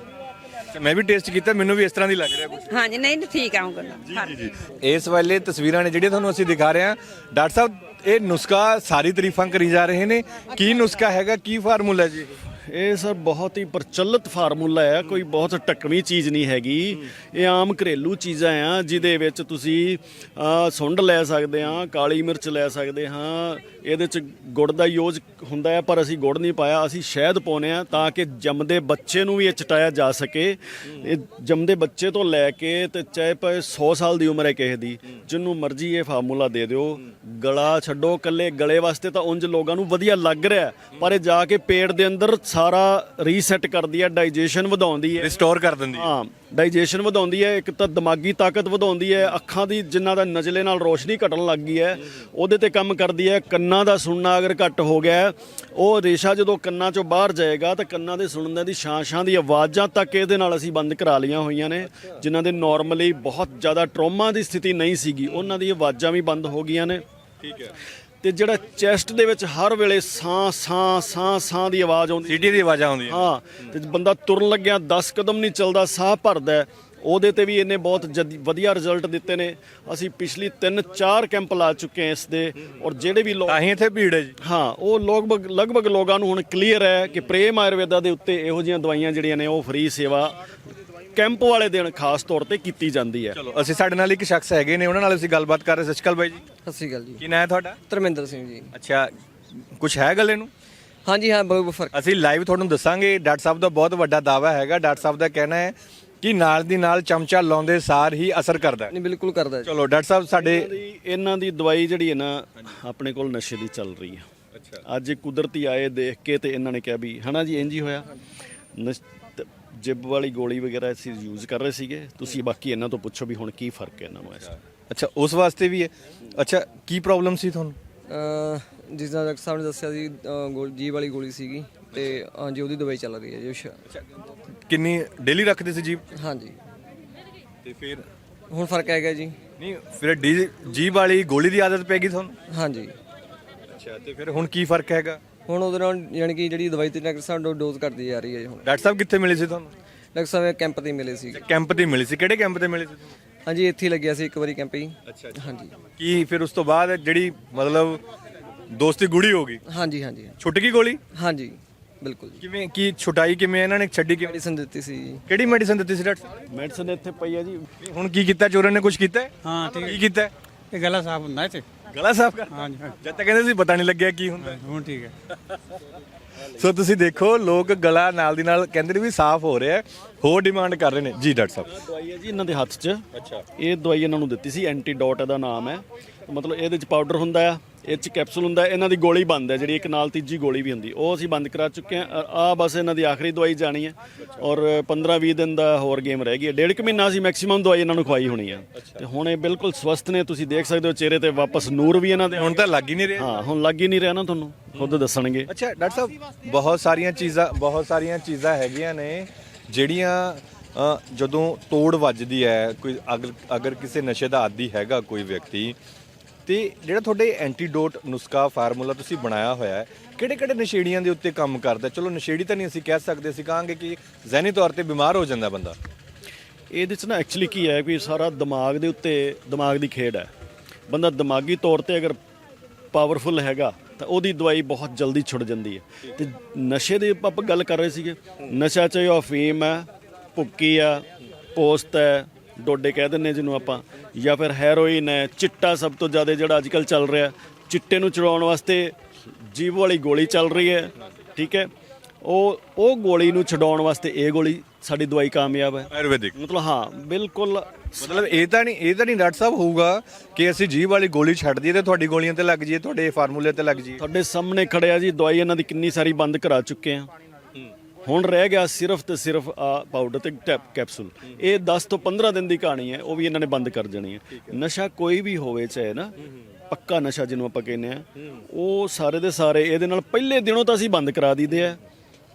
Speaker 1: ਮੈਂ ਵੀ ਟੈਸਟ ਕੀਤਾ ਮੈਨੂੰ ਵੀ ਇਸ ਤਰ੍ਹਾਂ ਦੀ ਲੱਗ ਰਿਹਾ ਕੁਝ
Speaker 2: ਹਾਂਜੀ ਨਹੀਂ ਨਹੀਂ, ਠੀਕ ਆਉਂਗਾ
Speaker 1: ਜੀ ਜੀ। ਇਸ ਵੇਲੇ ਤਸਵੀਰਾਂ ਨੇ ਜਿਹੜੀਆਂ ਤੁਹਾਨੂੰ ਅਸੀਂ ਦਿਖਾ ਰਹੇ ਹਾਂ ਡਾਕਟਰ ਸਾਹਿਬ ਇਹ ਨੁਸਖਾ ਸਾਰੀ ਤਾਰੀਫਾਂ ਕਰੀ ਜਾ ਰਹੇ ਨੇ। ਕੀ ਨੁਸਖਾ ਹੈਗਾ ਕੀ ਫਾਰਮੂਲਾ ਜੀ
Speaker 9: ਇਹ? ਇਹ ਸਰ ਬਹੁਤ ਹੀ ਪ੍ਰਚਲਿਤ ਫਾਰਮੂਲਾ ਹੈ ਕੋਈ ਬਹੁਤ ਟਕਵੀਂ ਚੀਜ਼ ਨਹੀਂ ਹੈਗੀ। ਇਹ ਆਮ ਘਰੇਲੂ ਚੀਜ਼ਾਂ ਆ ਜਿਹਦੇ ਵਿੱਚ ਤੁਸੀਂ ਅਹ, ਸੁੰਡ ਲੈ ਸਕਦੇ ਹਾਂ ਕਾਲੀ ਮਿਰਚ ਲੈ ਸਕਦੇ ਹਾਂ ਇਹਦੇ ਚ ਗੁੜ ਦਾ ਯੂਜ਼ ਹੁੰਦਾ ਹੈ ਪਰ ਅਸੀਂ ਗੁੜ ਨਹੀਂ ਪਾਇਆ ਅਸੀਂ ਸ਼ਹਿਦ ਪਾਉਂਦੇ ਆ ਤਾਂ ਕਿ ਜੰਮਦੇ ਬੱਚੇ ਨੂੰ ਵੀ ਇਹ ਚਟਾਇਆ ਜਾ ਸਕੇ। ਇਹ ਜੰਮਦੇ ਬੱਚੇ ਤੋਂ ਲੈ ਕੇ ਤੇ ਚਾਹੇ ਭਾਵੇਂ 100 ਸਾਲ ਦੀ ਉਮਰ ਹੈ ਕਿਸੇ ਦੀ ਜਿਹਨੂੰ ਮਰਜ਼ੀ ਇਹ ਫਾਰਮੂਲਾ ਦੇ ਦਿਓ। ਗਲਾ ਛੱਡੋ ਕੱਲੇ ਗਲੇ ਵਾਸਤੇ ਤਾਂ ਉਂਝ ਲੋਕਾਂ ਨੂੰ ਵਧੀਆ ਲੱਗ ਰਿਹਾ ਹੈ, ਪਰ ਇਹ ਜਾ ਕੇ ਪੇਟ ਦੇ ਅੰਦਰ ਸਾਰਾ ਰੀਸੈਟ ਕਰਦੀ ਹੈ ਡਾਈਜੈਸ਼ਨ ਵਧਾਉਂਦੀ ਹੈ।
Speaker 1: ਰਿਸਟੋਰ ਕਰ ਦਿੰਦੀ ਹੈ।
Speaker 9: ਹਾਂ ਡਾਈਜੈਸ਼ਨ ਵਧਾਉਂਦੀ ਹੈ ਇੱਕ ਤਾਂ ਦਿਮਾਗੀ ਤਾਕਤ ਵਧਾਉਂਦੀ ਹੈ ਅੱਖਾਂ ਦੀ ਜਿਨ੍ਹਾਂ ਦਾ ਨਜ਼ਲੇ ਨਾਲ ਰੋਸ਼ਨੀ ਘਟਣ ਲੱਗ ਗਈ ਹੈ ਉਹਦੇ ਤੇ ਕੰਮ ਕਰਦੀ ਹੈ ਕੰਨਾਂ ਦਾ ਸੁਣਨਾ ਅਗਰ ਘੱਟ ਹੋ ਗਿਆ ਹੈ, ਉਹ ਰੇਸ਼ਾ ਜਦੋਂ ਕੰਨਾਂ ਚੋਂ ਬਾਹਰ ਜਾਏਗਾ ਤਾਂ ਕੰਨਾਂ ਦੇ ਸੁਣਨ ਦੀ ਛਾਂ-ਛਾਂ ਦੀ ਆਵਾਜ਼ਾਂ ਤੱਕ ਇਹਦੇ ਨਾਲ ਅਸੀਂ ਬੰਦ ਕਰਾ ਲਈਆਂ ਹੋਈਆਂ ਨੇ ਜਿਨ੍ਹਾਂ ਦੇ ਨਾਰਮਲੀ ਬਹੁਤ ਜ਼ਿਆਦਾ ਟਰੋਮਾ ਦੀ ਸਥਿਤੀ ਨਹੀਂ ਸੀਗੀ ਉਹਨਾਂ ਦੀ ਆਵਾਜ਼ਾਂ ਵੀ ਬੰਦ ਹੋ ਗਈਆਂ ਨੇ।
Speaker 1: ਠੀਕ ਹੈ।
Speaker 9: ਤੇ ਜਿਹੜਾ ਚੈਸਟ ਦੇ ਵਿੱਚ ਹਰ ਵੇਲੇ ਸਾਹ ਸਾਹ ਸਾਹ ਸਾਹ ਦੀ ਆਵਾਜ਼ ਆਉਂਦੀ
Speaker 1: ਸੀਟੀ ਦੀ ਆਵਾਜ਼ਾਂ ਆਉਂਦੀਆਂ
Speaker 9: ਹਾਂ। ਤੇ ਬੰਦਾ ਤੁਰਨ ਲੱਗਿਆ 10 ਕਦਮ ਨਹੀਂ ਚੱਲਦਾ ਸਾਹ ਭਰਦਾ ਹੈ, ਉਹਦੇ ਤੇ ਵੀ ਇਹਨੇ ਬਹੁਤ ਵਧੀਆ ਰਿਜ਼ਲਟ ਦਿੱਤੇ ਨੇ। ਅਸੀਂ ਪਿਛਲੀ 3-4 ਕੈਂਪ ਲਾ ਚੁੱਕੇ ਹਾਂ ਇਸ ਦੇ ਔਰ ਜਿਹੜੇ ਵੀ ਲੋਕ
Speaker 1: ਤਾਂ ਹੀ ਇੱਥੇ ਭੀੜ ਹੈ ਜੀ।
Speaker 9: ਹਾਂ ਉਹ ਲਗਭਗ ਲਗਭਗ ਲੋਕਾਂ ਨੂੰ ਹੁਣ ਕਲੀਅਰ ਹੈ ਕਿ ਪ੍ਰੇਮ ਆਯੁਰਵੇਦਾ ਦੇ ਉੱਤੇ ਇਹੋ ਜਿਹੀਆਂ ਦਵਾਈਆਂ ਜਿਹੜੀਆਂ ਨੇ ਉਹ ਫ੍ਰੀ ਸੇਵਾ ਕੈਂਪ ਵਾਲੇ ਦਿਨ ਖਾਸ ਤੌਰ ਤੇ ਕੀਤੀ ਜਾਂਦੀ ਹੈ।
Speaker 1: ਚਲੋ ਅਸੀਂ ਸਾਡੇ ਨਾਲ ਇੱਕ ਸ਼ਖਸ ਹੈਗੇ ਨੇ ਉਹਨਾਂ ਨਾਲ ਅਸੀਂ ਗੱਲਬਾਤ ਕਰ ਰਹੇ ਸਤਿ ਸ਼੍ਰੀ ਅਕਾਲ ਬਾਈ ਜੀ।
Speaker 3: ਸਤਿ ਸ਼੍ਰੀ ਅਕਾਲ ਜੀ।
Speaker 1: ਕੀ ਨਾਂ ਹੈ ਤੁਹਾਡਾ?
Speaker 3: ਧਰਮਿੰਦਰ ਸਿੰਘ ਜੀ।
Speaker 1: ਅੱਛਾ ਕੁਝ ਹੈ ਗੱਲੇ ਨੂੰ?
Speaker 3: ਹਾਂਜੀ ਹਾਂ ਬਹੁਤ ਫ਼ਰਕ।
Speaker 1: ਅਸੀਂ ਲਾਈਵ ਤੁਹਾਨੂੰ ਦੱਸਾਂਗੇ। ਡਾਕਟਰ ਸਾਹਿਬ ਦਾ ਬਹੁਤ ਵੱਡਾ ਦਾਵਾ ਹੈਗਾ। ਡਾਕਟਰ ਸਾਹਿਬ ਦਾ ਕਹਿਣਾ ਹੈ ਕਿ ਨਾਲ ਦੀ ਨਾਲ ਚਮਚਾ ਲਾਉਂਦੇ ਸਾਰ ਹੀ ਅਸਰ ਕਰਦਾ ਹੈ।
Speaker 3: ਨਹੀਂ ਬਿਲਕੁਲ ਕਰਦਾ ਜੀ।
Speaker 1: ਚਲੋ ਡਾਕਟਰ ਸਾਹਿਬ ਸਾਡੇ
Speaker 9: ਇਹਨਾਂ ਦੀ- ਇਹਨਾਂ ਦੀ ਦਵਾਈ ਜਿਹੜੀ ਹੈ ਨਾ ਆਪਣੇ ਕੋਲ ਨਸ਼ੇ ਦੀ ਚੱਲ ਰਹੀ ਹੈ। ਅੱਛਾ। ਅੱਜ ਇਹ ਕੁਦਰਤੀ ਆਏ ਦੇਖ ਕੇ ਤੇ ਇਹਨਾਂ ਨੇ ਕਿਹਾ ਵੀ ਹਨਾ ਜੀ ਇੰਜ ਹੀ ਹੋਇਆ। ਨਸ਼- ਜਿਬ ਵਾਲੀ ਗੋਲੀ ਵਗੈਰਾ ਅਸੀਂ ਯੂਜ਼ ਕਰ ਰਹੇ ਸੀਗੇ। ਤੁਸੀਂ ਬਾਕੀ ਇਹਨਾਂ ਤੋਂ ਪੁੱਛੋ ਵੀ ਹੁਣ ਕੀ ਫ਼ਰਕ ਹੈ ਇਹਨਾਂ ਨੂੰ ਇਸ
Speaker 1: ਅੱਛਾ ਉਸ ਵਾਸਤੇ ਵੀ ਹੈ ਅੱਛਾ ਕੀ ਪ੍ਰੋਬਲਮ ਸੀ ਤੁਹਾਨੂੰ?
Speaker 3: ਅਹ ਜਿਸ ਤਰ੍ਹਾਂ ਡਾਕਟਰ ਸਾਹਿਬ ਨੇ ਦੱਸਿਆ ਸੀ ਅਹ ਗੋਲ ਜੀ ਵਾਲੀ ਗੋਲੀ ਸੀਗੀ ਤੇ ਹਾਂਜੀ ਉਹਦੀ ਦਵਾਈ ਚੱਲ ਰਹੀ ਹੈ ਜੀ ਸ਼-
Speaker 1: ਕਿੰਨੀ ਡੇਲੀ ਰੱਖਦੇ ਸੀ ਜੀਭ?
Speaker 3: ਹਾਂਜੀ।
Speaker 1: ਤੇ ਫਿਰ?
Speaker 3: ਹੁਣ ਫ਼ਰਕ ਹੈਗਾ ਜੀ।
Speaker 1: ਨਹੀਂ ਫਿਰ ਡੀ ਜੀਭ ਵਾਲੀ ਗੋਲੀ ਦੀ ਆਦਤ ਪੈ ਗਈ ਤੁਹਾਨੂੰ?
Speaker 3: ਹਾਂਜੀ।
Speaker 1: ਅੱਛਾ ਤੇ ਫਿਰ ਹੁਣ ਕੀ ਫ਼ਰਕ ਹੈਗਾ?
Speaker 3: ਹੁਣ ਉਹਦੇ ਨਾਲ ਯਾਨੀ ਕਿ ਜਿਹੜੀ ਦਵਾਈ ਤੇ ਡਾਕਟਰ ਸਾਹਿਬ ਨੂੰ ਡੋਜ਼ ਘਟਦੀ ਜਾ ਰਹੀ ਹੈ ਜੀ ਹੁਣ।
Speaker 1: ਡਾਕਟਰ ਸਾਹਿਬ ਕਿੱਥੇ ਮਿਲੇ ਸੀ ਤੁਹਾਨੂੰ?
Speaker 3: ਡਾਕਟਰ ਸਾਹਿਬ ਕੈਂਪ ਤੇ ਮਿਲੇ ਸੀ।
Speaker 1: ਕੈਂਪ ਤੇ ਮਿਲੇ ਸੀ। ਕਿਹੜੇ ਕੈਂਪ ਤੇ ਮਿਲੇ ਸੀ ਤੁਹਾਨੂੰ?
Speaker 3: ਹਾਂਜੀ ਇੱਥੇ ਹੀ ਲੱਗਿਆ ਸੀ ਇੱਕ ਵਾਰੀ ਕੈਂਪ ਹੀ।
Speaker 1: ਅੱਛਾ
Speaker 3: ਹਾਂਜੀ।
Speaker 1: ਕੀ ਫਿਰ ਉਸ ਤੋਂ ਬਾਅਦ ਜਿਹੜੀ ਮਤਲਬ ਦੋਸਤੀ ਗੁੜੀ ਹੋ ਗਈ?
Speaker 3: ਹਾਂਜੀ ਹਾਂਜੀ।
Speaker 1: ਛੁੱਟ ਗਈ ਗੋਲੀ?
Speaker 3: ਹਾਂਜੀ ਬਿਲਕੁਲ ਜੀ।
Speaker 1: ਕਿਵੇਂ ਕੀ ਛੁਟਾਈ ਕਿਵੇਂ ਇਹਨਾਂ ਨੇ ਛੱਡੀ ਕਿਵੇਂ?
Speaker 3: ਮੈਡੀਸਨ ਦਿੱਤੀ ਸੀ ਜੀ।
Speaker 1: ਕਿਹੜੀ ਮੈਡੀਸਨ ਦਿੱਤੀ ਸੀ ਡਾਕਟਰ ਸਾਹਿਬ?
Speaker 9: ਮੈਡੀਸਨ ਇੱਥੇ ਪਈ ਹੈ ਜੀ।
Speaker 1: ਹੁਣ ਕੀ ਕੀਤਾ? ਚੋਰਾਂ ਨੇ ਕੁਝ ਕੀਤਾ? ਹੈ?
Speaker 8: ਹਾਂ ਠੀਕ
Speaker 1: ਕੀ ਕੀਤਾ? ਹੈ?
Speaker 8: ਇਹ ਗਲਾ ਸਾਫ਼ ਹੁੰਦਾ ਇੱਥੇ।
Speaker 1: ਗਲਾ ਸਾਫ਼ ਕਰ।
Speaker 8: ਹਾਂਜੀ ਹਾਂ,
Speaker 1: ਜਦ ਤੱਕ ਕਹਿੰਦੇ ਸੀ ਪਤਾ ਨਹੀਂ ਲੱਗਿਆ ਕੀ ਹੁੰਦਾ।
Speaker 8: ਹੁਣ ਠੀਕ ਹੈ।
Speaker 1: ਸੋ ਤੁਸੀਂ ਦੇਖੋ ਲੋਕ ਗਲਾ ਨਾਲ ਦੀ ਨਾਲ ਕਹਿੰਦੇ ਨੇ ਵੀ ਸਾਫ਼ ਹੋ ਰਿਹਾ ਹੈ। ਹੋਰ ਡਿਮਾਂਡ ਕਰ ਰਹੇ ਨੇ। ਜੀ ਡਾਕਟਰ ਸਾਹਿਬ।
Speaker 9: ਦਵਾਈ ਹੈ ਜੀ ਇਹਨਾਂ ਦੇ ਹੱਥ 'ਚ। ਅੱਛਾ। ਇਹ ਦਵਾਈ ਇਹਨਾਂ ਨੂੰ ਦਿੱਤੀ ਸੀ ਐਂਟੀਡੋਟ ਇਹਦਾ ਨਾਮ ਹੈ। ਮਤਲਬ ਇਹਦੇ 'ਚ ਪਾਊਡਰ ਹੁੰਦਾ ਆ। ਇਹ 'ਚ ਕੈਪਸੂਲ ਹੁੰਦਾ ਹੈ, ਇਹਨਾਂ ਦੀ ਗੋਲੀ ਬੰਦ ਹੈ ਜਿਹੜੀ ਇੱਕ ਨਾਲ ਤੀਜੀ ਗੋਲੀ ਵੀ ਹੁੰਦੀ। ਉਹ ਅਸੀਂ ਬੰਦ ਕਰਾ ਚੁੱਕੇ ਹਾਂ। ਆ ਬਸ ਇਹਨਾਂ ਦੀ ਆਖਰੀ ਦਵਾਈ ਜਾਣੀ ਹੈ। ਔਰ 15-20 ਦਿਨ ਦਾ ਹੋਰ ਗੇਮ ਰਹਿ ਗਈ ਹੈ। ਡੇਢ ਕੁ ਮਹੀਨਾ ਅਸੀਂ ਮੈਕਸਿਮਮ ਦਵਾਈ ਇਹਨਾਂ ਨੂੰ ਖਵਾਈ ਹੋਣੀ ਆ ਤੇ ਹੁਣ ਇਹ ਬਿਲਕੁਲ ਸਵਸਥ ਨੇ ਤੁਸੀਂ ਦੇਖ ਸਕਦੇ ਹੋ ਚਿਹਰੇ ਤੇ ਵਾਪਸ ਨੂਰ ਵੀ ਇਹਨਾਂ ਦੇ
Speaker 1: ਹੁਣ ਤਾਂ ਲੱਗ ਹੀ ਨਹੀਂ ਰਿਹਾ।
Speaker 9: ਹਾਂ ਹੁਣ ਲੱਗ ਹੀ ਨਹੀਂ ਰਿਹਾ ਨਾ ਤੁਹਾਨੂੰ। ਖੁਦ ਦੱਸਣਗੇ।
Speaker 1: ਅੱਛਾ ਡਾਕਟਰ ਸਾਹਿਬ ਬਹੁਤ ਸਾਰੀਆਂ ਚੀਜ਼ਾਂ ਬਹੁਤ ਸਾਰੀਆਂ ਚੀਜ਼ਾਂ ਹੈਗੀਆਂ ਨੇ ਜਿਹੜੀਆਂ ਜਦੋਂ ਤੋੜ ਵੱਜਦੀ ਹੈ ਕੋਈ ਅਗਰ ਅਗਰ ਕਿਸੇ ਨਸ਼ੇ ਦਾ ਆਦੀ ਹੈਗਾ ਕੋਈ ਵਿਅਕਤੀ ਤੇ ਜਿਹੜਾ ਤੁਹਾਡੇ ਐਂਟੀਡੋਟ ਨੁਸਖਾ ਫਾਰਮੂਲਾ ਤੁਸੀਂ ਬਣਾਇਆ ਹੋਇਆ ਹੈ ਕਿਹੜੇ ਕਿਹੜੇ ਨਸ਼ੇੜੀਆਂ ਦੇ ਉੱਤੇ ਕੰਮ ਕਰਦਾ? ਚਲੋ ਨਸ਼ੇੜੀ ਤਾਂ ਨਹੀਂ ਅਸੀਂ ਕਹਿ ਸਕਦੇ, ਅਸੀਂ ਕਹਾਂਗੇ ਕਿ ਜ਼ਹਿਨੀ ਤੌਰ ਤੇ ਬਿਮਾਰ ਹੋ ਜਾਂਦਾ ਬੰਦਾ।
Speaker 9: ਇਹਦੇ 'ਚ ਨਾ ਐਕਚੁਅਲੀ ਕੀ ਹੈ ਵੀ ਸਾਰਾ ਦਿਮਾਗ ਦੇ ਉੱਤੇ, ਦਿਮਾਗ ਦੀ ਖੇਡ ਹੈ। ਬੰਦਾ ਦਿਮਾਗੀ ਤੌਰ ਤੇ ਅਗਰ ਪਾਵਰਫੁਲ ਹੈਗਾ, ਤਾਂ ਉਹਦੀ ਦਵਾਈ ਬਹੁਤ ਜਲਦੀ ਛੁੱਟ ਜਾਂਦੀ ਹੈ। ਤੇ ਨਸ਼ੇ ਦੀ ਆਪਾਂ ਗੱਲ ਕਰ ਰਹੇ ਸੀਗੇ। ਨਸ਼ਾ ਚਾਹੇ ਉਹ ਅਫੀਮ ਹੈ, ਭੁੱਕੀ ਆ ਪੋਸਤ ਹੈ ਡੋਡੇ ਕਹਿ ਦਿੰਨੇ ਜਿਹਨੂੰ ਆਪਾਂ ਜਾਂ ਫਿਰ ਹੈਰੋਇਨ ਹੈ ਚਿੱਟਾ ਸਭ ਤੋਂ ਜ਼ਿਆਦਾ ਜਿਹੜਾ ਅੱਜ ਕੱਲ ਚੱਲ ਰਿਹਾ ਚਿੱਟੇ ਨੂੰ ਚੜਾਉਣ ਵਾਸਤੇ ਜੀਵ ਵਾਲੀ ਗੋਲੀ ਚੱਲ ਰਹੀ ਹੈ ਠੀਕ ਹੈ? ਉਹ ਉਹ ਗੋਲੀ ਨੂੰ ਛਡਾਉਣ ਵਾਸਤੇ ਇਹ ਗੋਲੀ ਸਾਡੀ ਦਵਾਈ ਕਾਮਯਾਬ ਹੈ।
Speaker 1: ਆਯੁਰਵੈਦਿਕ।
Speaker 9: ਮਤਲਬ ਹਾਂ ਬਿਲਕੁਲ
Speaker 1: ਮਤਲਬ ਇਹ ਤਾਂ ਨਹੀਂ ਇਹ ਤਾਂ ਨਹੀਂ ਡਾਕਟਰ ਸਾਹਿਬ ਹੋਊਗਾ ਕਿ ਅਸੀਂ ਜੀਭ ਵਾਲੀ ਗੋਲੀ ਛੱਡ ਦਈਏ ਤੇ ਤੁਹਾਡੀ ਗੋਲੀਆਂ ਤੇ ਲੱਗ ਜਾਈਏ ਤੁਹਾਡੇ ਫਾਰਮੂਲੇ ਤੇ ਲੱਗ ਜਾਈਏ।
Speaker 9: ਤੁਹਾਡੇ ਸਾਹਮਣੇ ਖੜਿਆ ਜੀ ਦਵਾਈ ਇਹਨਾਂ ਦੀ ਕਿੰਨੀ ਸਾਰੀ ਬੰਦ ਕਰਾ ਚੁੱਕੇ ਆ ਹੁਣ ਰਹਿ ਗਿਆ ਸਿਰਫ ਤੇ ਸਿਰਫ ਆ ਪਾਊਡਰ ਤੇ ਟੈਪ ਕੈਪਸੂਲ ਇਹ 10 ਤੋਂ 15 ਦਿਨ ਦੀ ਕਹਾਣੀ ਹੈ ਉਹ ਵੀ ਇਹਨਾਂ ਨੇ ਬੰਦ ਕਰ ਦੇਣੀ ਹੈ। ਨਸ਼ਾ ਕੋਈ ਵੀ ਹੋਵੇ ਚਾਹੇ ਨਾ ਪੱਕਾ ਨਸ਼ਾ ਜਿਹਨੂੰ ਆਪਾਂ ਕਹਿੰਦੇ ਆ ਉਹ ਸਾਰੇ ਦੇ ਸਾਰੇ ਇਹਦੇ ਨਾਲ ਪਹਿਲੇ ਦਿਨੋਂ ਤਾਂ ਅਸੀਂ ਬੰਦ ਕਰਾ ਦਈਦੇ ਆ।